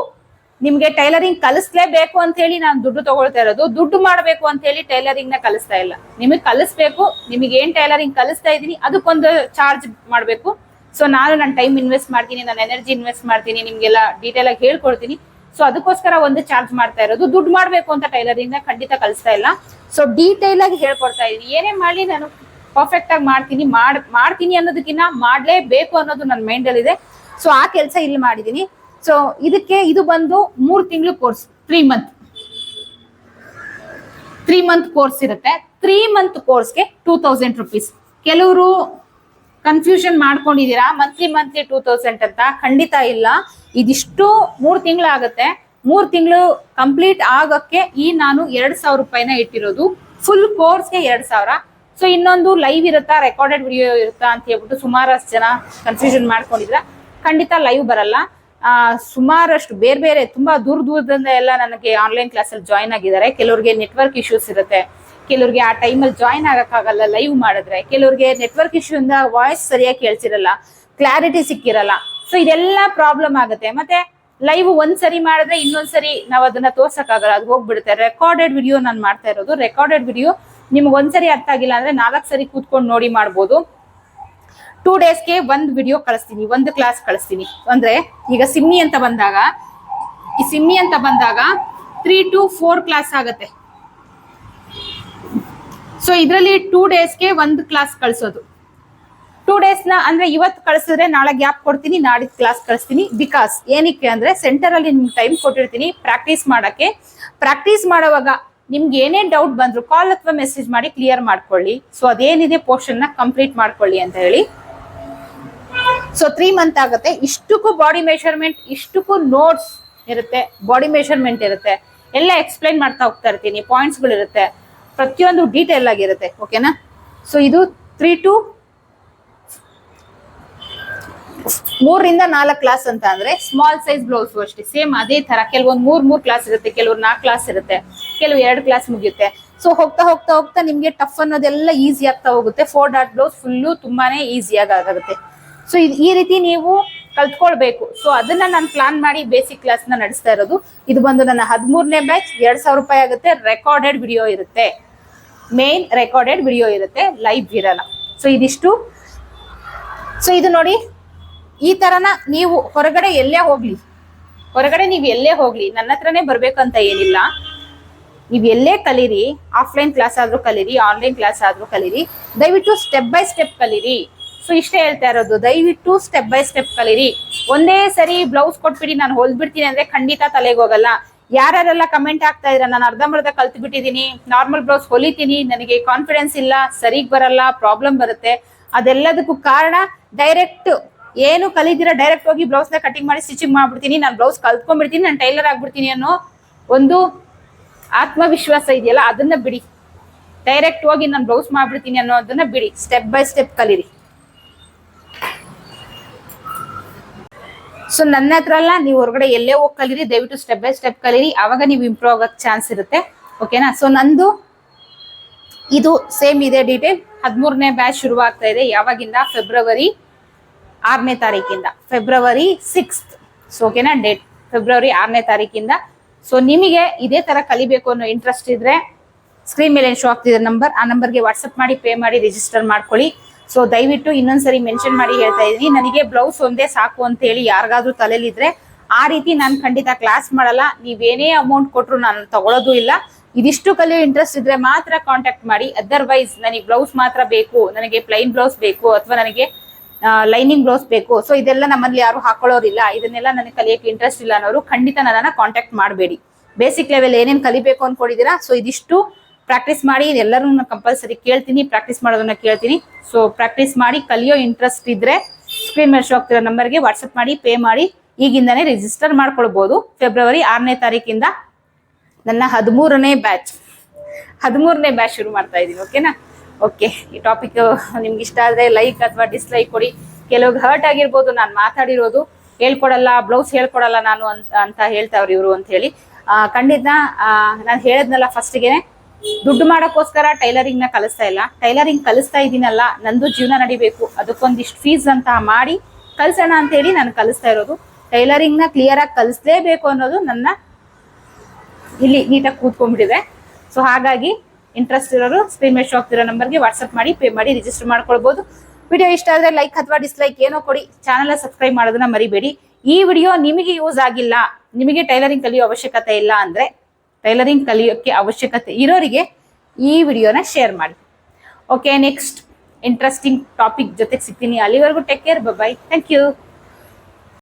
ನಿಮ್ಗೆ ಟೈಲರಿಂಗ್ ಕಲಿಸ್ಲೇಬೇಕು ಅಂತ ಹೇಳಿ ನಾನು ದುಡ್ಡು ತಗೊಳ್ತಾ ಇರೋದು. ದುಡ್ಡು ಮಾಡಬೇಕು ಅಂತ ಹೇಳಿ ಟೈಲರಿಂಗ್ನ ಕಲಿಸ್ತಾ ಇಲ್ಲ. ನಿಮಗೆ ಕಲಿಸ್ಬೇಕು, ನಿಮಗೆ ಏನ್ ಟೈಲರಿಂಗ್ ಕಲಿಸ್ತಾ ಇದೀನಿ ಅದಕ್ಕೊಂದು ಚಾರ್ಜ್ ಮಾಡಬೇಕು. ಸೊ ನಾನು ನನ್ನ ಟೈಮ್ ಇನ್ವೆಸ್ಟ್ ಮಾಡ್ತೀನಿ ನನ್ನ ಎನರ್ಜಿ ಇನ್ವೆಸ್ಟ್ ಮಾಡ್ತೀನಿ, ನಿಮ್ಗೆಲ್ಲ ಡೀಟೇಲ್ ಆಗಿ ಹೇಳ್ಕೊಡ್ತೀನಿ. ಸೊ ಅದಕ್ಕೋಸ್ಕರ ಒಂದು ಚಾರ್ಜ್ ಮಾಡ್ತಾ ಇರೋದು. ದುಡ್ಡು ಮಾಡಬೇಕು ಅಂತ ಟೈಲರಿಂಗ್ನ ಖಂಡಿತ ಕಲಿಸ್ತಾ ಇಲ್ಲ. ಸೊ ಡೀಟೇಲ್ ಆಗಿ ಹೇಳ್ಕೊಡ್ತಾ ಇದೀನಿ ಏನೇ ಮಾಡಲಿ ನಾನು ಪರ್ಫೆಕ್ಟ್ ಆಗಿ ಮಾಡ್ತೀನಿ. ಮಾಡ್, ಮಾಡ್ತೀನಿ ಅನ್ನೋದಕ್ಕಿಂತ ಮಾಡ್ಲೇಬೇಕು ಅನ್ನೋದು ನನ್ನ ಮೈಂಡ್ ಅಲ್ಲಿ ಇದೆ ಸೊ ಆ ಕೆಲಸ ಇಲ್ಲಿ ಮಾಡಿದೀನಿ. ಸೊ ಇದಕ್ಕೆ ಇದು ಬಂದು ಮೂರ್ ತಿಂಗಳು course three month three month course ಇರುತ್ತೆ. ತ್ರೀ ಮಂತ್ ಕೋರ್ಸ್ಗೆ ಟೂ ತೌಸಂಡ್ ರುಪೀಸ್ ಕೆಲವರು ಕನ್ಫ್ಯೂಷನ್ ಮಾಡ್ಕೊಂಡಿದ್ದೀರಾ? ಮಂತ್ಲಿ ಮಂತ್ಲಿ ಟೂ ತೌಸಂಡ್ ಅಂತ? ಖಂಡಿತ ಇಲ್ಲ. ಇದಿಷ್ಟು ಮೂರ್ ತಿಂಗಳಾಗತ್ತೆ ಮೂರ್ ತಿಂಗಳು ಕಂಪ್ಲೀಟ್ ಆಗಕ್ಕೆ ಈ ನಾನು ಎರಡ್ ಸಾವಿರ ರೂಪಾಯಿನ ಇಟ್ಟಿರೋದು. ಫುಲ್ ಕೋರ್ಸ್ಗೆ ಎರಡ್ ಸಾವಿರ. ಸೊ ಇನ್ನೊಂದು ಲೈವ್ ಇರುತ್ತಾ? ರೆಕಾರ್ಡೆಡ್ ವಿಡಿಯೋ ಇರುತ್ತಾ? ಅಂತ ಹೇಳ್ಬಿಟ್ಟು ಸುಮಾರಷ್ಟು ಜನ ಕನ್ಫ್ಯೂಷನ್ ಮಾಡ್ಕೊಂಡಿದ್ರ ಖಂಡಿತ ಲೈವ್ ಬರಲ್ಲ. ಸುಮಾರಷ್ಟು ಬೇರೆ ಬೇರೆ ತುಂಬಾ ದೂರ ದೂರದಿಂದ ಎಲ್ಲ ನನಗೆ ಆನ್ಲೈನ್ ಕ್ಲಾಸಲ್ಲಿ ಜಾಯ್ನ್ ಆಗಿದ್ದಾರೆ. ಕೆಲವರಿಗೆ ನೆಟ್ವರ್ಕ್ ಇಶ್ಯೂಸ್ ಇರುತ್ತೆ. ಕೆಲವ್ರಿಗೆ ಆ ಟೈಮಲ್ಲಿ ಜಾಯಿನ್ ಆಗಕ್ಕಾಗಲ್ಲ ಲೈವ್ ಮಾಡಿದ್ರೆ. ಕೆಲವ್ರಿಗೆ ನೆಟ್ವರ್ಕ್ ಇಶ್ಯೂ ಇಂದ ವಾಯ್ಸ್ ಸರಿಯಾಗಿ ಕೇಳ್ಸಿರಲ್ಲ. ಕ್ಲಾರಿಟಿ ಸಿಕ್ಕಿರಲ್ಲ. ಸೊ ಇದೆಲ್ಲ ಪ್ರಾಬ್ಲಮ್ ಆಗುತ್ತೆ. ಮತ್ತೆ ಲೈವ್ ಒಂದ್ಸರಿ ಮಾಡಿದ್ರೆ ಇನ್ನೊಂದ್ಸರಿ ನಾವು ಅದನ್ನ ತೋರ್ಸಕ್ಕಾಗಲ್ಲ. ಅದು ಹೋಗ್ಬಿಡುತ್ತೆ. ರೆಕಾರ್ಡೆಡ್ ವಿಡಿಯೋ ನಾನು ಮಾಡ್ತಾ ಇರೋದು. ರೆಕಾರ್ಡೆಡ್ ವಿಡಿಯೋ ನಿಮ್ಗೆ ಒಂದ್ಸರಿ ಅರ್ಥ ಆಗಿಲ್ಲ ಅಂದ್ರೆ ನಾಲ್ಕು ಸರಿ ಕೂತ್ಕೊಂಡು ನೋಡಿ ಮಾಡ್ಬೋದು. ಟೂ ಡೇಸ್ಗೆ ಒಂದು ವಿಡಿಯೋ ಕಳಿಸ್ತೀನಿ, ಒಂದು ಕ್ಲಾಸ್ ಕಳಿಸ್ತೀನಿ. ಅಂದ್ರೆ ಈಗ ಸಿಮ್ಮಿ ಅಂತ ಬಂದಾಗ, ಈ ಸಿಮ್ಮಿ ಅಂತ ಬಂದಾಗ ತ್ರೀ ಟು ಫೋರ್ ಕ್ಲಾಸ್ ಆಗುತ್ತೆ. ಸೊ ಇದರಲ್ಲಿ ಟೂ ಡೇಸ್ಗೆ ಒಂದು ಕ್ಲಾಸ್ ಕಳಿಸೋದು. ಟೂ ಡೇಸ್ನ ಅಂದ್ರೆ ಇವತ್ತು ಕಳಿಸಿದ್ರೆ ನಾಳೆ ಗ್ಯಾಪ್ ಕೊಡ್ತೀನಿ ನಾಡಿದ್ದು ಕ್ಲಾಸ್ ಕಳಿಸ್ತೀನಿ. ಬಿಕಾಸ್ ಏನಕ್ಕೆ ಅಂದ್ರೆ ಸೆಂಟರ್ ಅಲ್ಲಿ ನಿಮ್ಗೆ ಟೈಮ್ ಕೊಟ್ಟಿರ್ತೀನಿ ಪ್ರಾಕ್ಟೀಸ್ ಮಾಡಕ್ಕೆ. ಪ್ರಾಕ್ಟೀಸ್ ಮಾಡುವಾಗ ನಿಮ್ಗೆ ಏನೇ ಡೌಟ್ ಬಂದ್ರು ಕಾಲ್ ಅಥವಾ ಮೆಸೇಜ್ ಮಾಡಿ ಕ್ಲಿಯರ್ ಮಾಡ್ಕೊಳ್ಳಿ. ಸೊ ಅದೇನಿದೆ ಪೋರ್ಷನ್ನ ಕಂಪ್ಲೀಟ್ ಮಾಡ್ಕೊಳ್ಳಿ ಅಂತ ಹೇಳಿ. ಸೊ ತ್ರೀ ಮಂತ್ ಆಗುತ್ತೆ. ಇಷ್ಟಕ್ಕೂ ಬಾಡಿ ಮೆಷರ್ಮೆಂಟ್ ಇಷ್ಟಕ್ಕೂ ನೋಟ್ಸ್ ಇರುತ್ತೆ ಬಾಡಿ ಮೆಷರ್ಮೆಂಟ್ ಇರುತ್ತೆ. ಎಲ್ಲ ಎಕ್ಸ್ಪ್ಲೈನ್ ಮಾಡ್ತಾ ಹೋಗ್ತಾ ಇರ್ತೀನಿ ಪಾಯಿಂಟ್ಸ್ಗಳಿರುತ್ತೆ ಪ್ರತಿಯೊಂದು ಡೀಟೇಲ್ ಆಗಿರುತ್ತೆ ಓಕೆನಾ ಸೊ ಇದು ತ್ರೀ ಟು ಮೂರರಿಂದ ನಾಲ್ಕು ಕ್ಲಾಸ್ ಅಂತ ಅಂದ್ರೆ ಸ್ಮಾಲ್ ಸೈಜ್ ಬ್ಲೌಸ್ ಅಷ್ಟೇ ಸೇಮ್ ಅದೇ ತರ ಕೆಲವೊಂದು ಮೂರ್ ಮೂರ್ ಕ್ಲಾಸ್ ಇರುತ್ತೆ ಕೆಲವ್ರು ನಾಲ್ಕು ಕ್ಲಾಸ್ ಇರುತ್ತೆ, ಕೆಲವು ಎರಡು ಕ್ಲಾಸ್ ಮುಗಿಯುತ್ತೆ. ಸೊ ಹೋಗ್ತಾ ಹೋಗ್ತಾ ಹೋಗ್ತಾ ನಿಮ್ಗೆ ಟಫ್ ಅನ್ನೋದೆಲ್ಲ ಈಸಿ ಆಗ್ತಾ ಹೋಗುತ್ತೆ. ಫೋರ್ ಡಾಟ್ ಬ್ಲೌಸ್ ಫುಲ್ಲು ತುಂಬಾನೇ ಈಸಿಯಾಗಿ ಆಗುತ್ತೆ. ಸೊ ಈ ರೀತಿ ನೀವು ಕಲ್ತ್ಕೊಳ್ಬೇಕು. ಸೊ ಅದನ್ನ ನಾನು ಪ್ಲಾನ್ ಮಾಡಿ ಬೇಸಿಕ್ ಕ್ಲಾಸ್ನ ನಡೆಸ್ತಾ ಇರೋದು. ಇದು ಬಂದು ನನ್ನ ಹದಿಮೂರನೇ ಬ್ಯಾಚ್ ಎರಡ್ ಸಾವಿರ ರೂಪಾಯಿ ಆಗುತ್ತೆ. ರೆಕಾರ್ಡೆಡ್ ವಿಡಿಯೋ ಇರುತ್ತೆ. ಮೇನ್ ರೆಕಾರ್ಡೆಡ್ ವಿಡಿಯೋ ಇರುತ್ತೆ. ಲೈವ್ ಇರಲ್ಲ ಸೊ ಇದಿಷ್ಟು. ಸೊ ಇದು ನೋಡಿ, ಈ ತರನ ನೀವು ಹೊರಗಡೆ ಎಲ್ಲೇ ಹೋಗ್ಲಿ. ಹೊರಗಡೆ ನೀವು ಎಲ್ಲೇ ಹೋಗ್ಲಿ. ನನ್ನ ಹತ್ರನೇ ಬರ್ಬೇಕಂತ ಏನಿಲ್ಲ. ನೀವು ಎಲ್ಲೇ ಕಲೀರಿ. ಆಫ್ಲೈನ್ ಕ್ಲಾಸ್ ಆದ್ರೂ ಕಲೀರಿ. ಆನ್ಲೈನ್ ಕ್ಲಾಸ್ ಆದ್ರೂ ಕಲೀರಿ. ದಯವಿಟ್ಟು ಸ್ಟೆಪ್ ಬೈ ಸ್ಟೆಪ್ ಕಲೀರಿ. ಸೊ ಇಷ್ಟೇ ಹೇಳ್ತಾ ಇರೋದು. ದಯವಿಟ್ಟು ಸ್ಟೆಪ್ ಬೈ ಸ್ಟೆಪ್ ಕಲೀರಿ. ಒಂದೇ ಸರಿ ಬ್ಲೌಸ್ ಕೊಟ್ಬಿಡಿ, ನಾನು ಹೊಲ್ದ್ಬಿಡ್ತೀನಿ ಅಂದ್ರೆ ಖಂಡಿತ ತಲೆಗೆ ಹೋಗಲ್ಲ. ಯಾರ್ಯಾರೆಲ್ಲ ಕಮೆಂಟ್ ಆಗ್ತಾ ಇದ್ರ, ನಾನು ಅರ್ಧಂಬರ್ಧ ಕಲ್ತು ಬಿಟ್ಟಿದ್ದೀನಿ ನಾರ್ಮಲ್ ಬ್ಲೌಸ್ ಹೊಲಿತೀನಿ, ನನಗೆ ಕಾನ್ಫಿಡೆನ್ಸ್ ಇಲ್ಲ, ಸರಿಗ್ ಬರಲ್ಲ ಪ್ರಾಬ್ಲಮ್ ಬರುತ್ತೆ. ಅದೆಲ್ಲದಕ್ಕೂ ಕಾರಣ ಡೈರೆಕ್ಟ್ ಏನು ಕಲಿದಿರ ಡೈರೆಕ್ಟ್ ಹೋಗಿ ಬ್ಲೌಸ್ನ ಕಟಿಂಗ್ ಮಾಡಿ ಸ್ಟಿಚಿಂಗ್ ಮಾಡ್ಬಿಡ್ತೀನಿ. ನಾನು ಬ್ಲೌಸ್ ಕಲ್ತ್ಕೊಂಡ್ಬಿಡ್ತೀನಿ, ನಾನು ಟೈಲರ್ ಆಗ್ಬಿಡ್ತೀನಿ ಅನ್ನೋ ಒಂದು ಆತ್ಮವಿಶ್ವಾಸ ಇದೆಯಲ್ಲ, ಅದನ್ನ ಬಿಡಿ. ಡೈರೆಕ್ಟ್ ಹೋಗಿ ನಾನು ಬ್ಲೌಸ್ ಮಾಡ್ಬಿಡ್ತೀನಿ ಅನ್ನೋದನ್ನ ಬಿಡಿ. ಸ್ಟೆಪ್ ಬೈ ಸ್ಟೆಪ್ ಕಲೀರಿ. ಸೊ ನನ್ನ ಹತ್ರ ಅಲ್ಲ, ನೀವು ಹೊರಗಡೆ ಎಲ್ಲೇ ಹೋಗಿ ಕಲೀರಿ, ದಯವಿಟ್ಟು ಸ್ಟೆಪ್ ಬೈ ಸ್ಟೆಪ್ ಕಲೀರಿ. ಅವಾಗ ನೀವು ಇಂಪ್ರೂವ್ ಆಗೋಕ್ಕೆ ಚಾನ್ಸ್ ಇರುತ್ತೆ. ಓಕೆನಾ ಸೊ ನಂದು ಇದು ಸೇಮ್ ಇದೆ ಡೀಟೇಲ್ ಹದಿಮೂರನೇ ಬ್ಯಾಚ್ ಶುರುವಾಗ್ತಾ ಇದೆ, ಯಾವಾಗಿಂದ? ಫೆಬ್ರವರಿ ಆರನೇ ತಾರೀಕಿಂದ. ಫೆಬ್ರವರಿ ಸಿಕ್ಸ್ತ್ ಸೊ ಓಕೆನಾ ಡೇಟ್ ಫೆಬ್ರವರಿ ಆರನೇ ತಾರೀಕಿಂದ. ಸೊ ನಿಮಗೆ ಇದೇ ತರ ಕಲಿಬೇಕು ಅನ್ನೋ ಇಂಟ್ರೆಸ್ಟ್ ಇದ್ರೆ ಸ್ಕ್ರೀನ್ ಮೇಲೆ ಶೋ ಆಗ್ತಿದೆ ನಂಬರ್ ಆ ನಂಬರ್ಗೆ ವಾಟ್ಸಪ್ ಮಾಡಿ ಪೇ ಮಾಡಿ ರಿಜಿಸ್ಟರ್ ಮಾಡ್ಕೊಳ್ಳಿ. ಸೊ ದಯವಿಟ್ಟು ಇನ್ನೊಂದ್ಸರಿ ಮೆನ್ಷನ್ ಮಾಡಿ ಹೇಳ್ತಾ ಇದೀನಿ ನನಗೆ ಬ್ಲೌಸ್ ಒಂದೇ ಸಾಕು ಅಂತ ಹೇಳಿ ಯಾರಿಗಾದ್ರೂ ತಲೆಲಿದ್ರೆ ಆ ರೀತಿ ನಾನು ಖಂಡಿತ ಕ್ಲಾಸ್ ಮಾಡಲ್ಲ. ನೀವೇನೇ ಅಮೌಂಟ್ ಕೊಟ್ಟರು ನಾನು ತಗೊಳ್ಳೋದು ಇಲ್ಲ. ಇದಿಷ್ಟು ಕಲಿಯೋ ಇಂಟ್ರೆಸ್ಟ್ ಇದ್ರೆ ಮಾತ್ರ ಕಾಂಟ್ಯಾಕ್ಟ್ ಮಾಡಿ. ಅದರ್ವೈಸ್ ನನಗೆ ಬ್ಲೌಸ್ ಮಾತ್ರ ಬೇಕು. ನನಗೆ ಪ್ಲೈನ್ ಬ್ಲೌಸ್ ಬೇಕು ಅಥವಾ ನನಗೆ ಲೈನಿಂಗ್ ಬ್ಲೌಸ್ ಬೇಕು. ಸೊ ಇದೆಲ್ಲ ನಮ್ಮಲ್ಲಿ ಯಾರು ಹಾಕೊಳ್ಳೋರಿಲ್ಲ. ಇದನ್ನೆಲ್ಲ ನನಗೆ ಕಲಿಯೋಕೆ ಇಂಟ್ರೆಸ್ಟ್ ಇಲ್ಲ ಅನ್ನೋರು ಖಂಡಿತ ನನ್ನನ್ನು ಕಾಂಟ್ಯಾಕ್ಟ್ ಮಾಡಬೇಡಿ. ಬೇಸಿಕ್ ಲೆವೆಲ್ ಏನೇನು ಕಲಿಬೇಕು ಅನ್ಕೊಂಡಿದ್ದೀರಾ? ಸೊ ಇದಿಷ್ಟು. ಪ್ರಾಕ್ಟೀಸ್ ಮಾಡಿ ಎಲ್ಲರೂ ಕಂಪಲ್ಸರಿ ಕೇಳ್ತೀನಿ, ಪ್ರಾಕ್ಟೀಸ್ ಮಾಡೋದನ್ನ ಕೇಳ್ತೀನಿ. ಸೊ ಪ್ರಾಕ್ಟೀಸ್ ಮಾಡಿ, ಕಲಿಯೋ ಇಂಟ್ರೆಸ್ಟ್ ಇದ್ರೆ ಸ್ಕ್ರೀನ್ ಮೇಲೆ ಶೋ ಆಗ್ತಿರೋ ನಂಬರ್ಗೆ ವಾಟ್ಸಪ್ ಮಾಡಿ ಪೇ ಮಾಡಿ, ಈಗಿಂದನೇ ರಿಜಿಸ್ಟರ್ ಮಾಡ್ಕೊಳ್ಬಹುದು ಫೆಬ್ರವರಿ ಆರನೇ ತಾರೀಕಿಂದ ನನ್ನ ಹದಿಮೂರನೇ ಬ್ಯಾಚ್ ಹದಿಮೂರನೇ ಬ್ಯಾಚ್ ಶುರು ಮಾಡ್ತಾ ಇದ್ದೀನಿ ಓಕೆನಾ ಓಕೆ ಈ ಟಾಪಿಕ್ ನಿಮ್ಗೆ ಇಷ್ಟ ಆದ್ರೆ ಲೈಕ್ ಅಥವಾ ಡಿಸ್ಲೈಕ್ ಕೊಡಿ. ಕೆಲವ್ರಿಗೆ ಹರ್ಟ್ ಆಗಿರ್ಬೋದು, ನಾನು ಮಾತಾಡಿರೋದು ಹೇಳ್ಕೊಡಲ್ಲ ಬ್ಲೌಸ್ ಹೇಳ್ಕೊಡಲ್ಲ ನಾನು ಅಂತ ಅಂತ ಹೇಳ್ತಾವ್ರಿ ಇವರು ಅಂತ ಹೇಳಿ. ಖಂಡಿತ ನಾನು ಹೇಳದ್ನಲ್ಲ ಫಸ್ಟ್ಗೆ ದುಡ್ಡು ಮಾಡೋಕ್ಕೋಸ್ಕರ ಟೈಲರಿಂಗ್ನ ಕಲಿಸ್ತಾ ಇಲ್ಲ. ಟೈಲರಿಂಗ್ ಕಲಿಸ್ತಾ ಇದ್ದೀನಲ್ಲ ನಂದು ಜೀವನ ನಡಿಬೇಕು. ಅದಕ್ಕೊಂದಿಷ್ಟು ಫೀಸ್ ಅಂತ ಮಾಡಿ ಕಲ್ಸೋಣ ಅಂತ ಹೇಳಿ ನಾನು ಕಲಿಸ್ತಾ ಇರೋದು. ಟೈಲರಿಂಗ್ನ ಕ್ಲಿಯರ್ ಆಗಿ ಕಲಿಸ್ಲೇಬೇಕು ಅನ್ನೋದು ನನ್ನ ಇಲ್ಲಿ ನೀಟಾಗಿ ಕೂತ್ಕೊಂಡ್ಬಿಟ್ಟಿದೆ. ಸೊ ಹಾಗಾಗಿ ಇಂಟ್ರೆಸ್ಟ್ ಇರೋರು ಸ್ಕ್ರೀನ್ ಮೇಲೆ ಇರೋ ನಂಬರ್ಗೆ ವಾಟ್ಸಪ್ ಮಾಡಿ ಪೇ ಮಾಡಿ ರಿಜಿಸ್ಟರ್ ಮಾಡ್ಕೊಳ್ಬೋದು. ವಿಡಿಯೋ ಇಷ್ಟ ಆದರೆ ಲೈಕ್ ಅಥವಾ ಡಿಸ್ಲೈಕ್ ಏನೋ ಕೊಡಿ. ಚಾನಲ್ ಸಬ್ಸ್ಕ್ರೈಬ್ ಮಾಡೋದನ್ನ ಮರಿಬೇಡಿ. ಈ ವಿಡಿಯೋ ನಿಮಗೆ ಯೂಸ್ ಆಗಿಲ್ಲ, ನಿಮಗೆ ಟೈಲರಿಂಗ್ ಕಲಿಯೋ ಅವಶ್ಯಕತೆ ಇಲ್ಲ ಅಂದ್ರೆ ಟೈಲರಿಂಗ್ ಕಲಿಯೋಕ್ಕೆ ಅವಶ್ಯಕತೆ ಇರೋರಿಗೆ ಈ ವಿಡಿಯೋನ ಶೇರ್ ಮಾಡಿ. ಓಕೆ ನೆಕ್ಸ್ಟ್ ಇಂಟ್ರೆಸ್ಟಿಂಗ್ ಟಾಪಿಕ್ ಜೊತೆಗೆ ಸಿಗ್ತೀನಿ. ಅಲ್ಲಿವರೆಗೂ take care bye thank you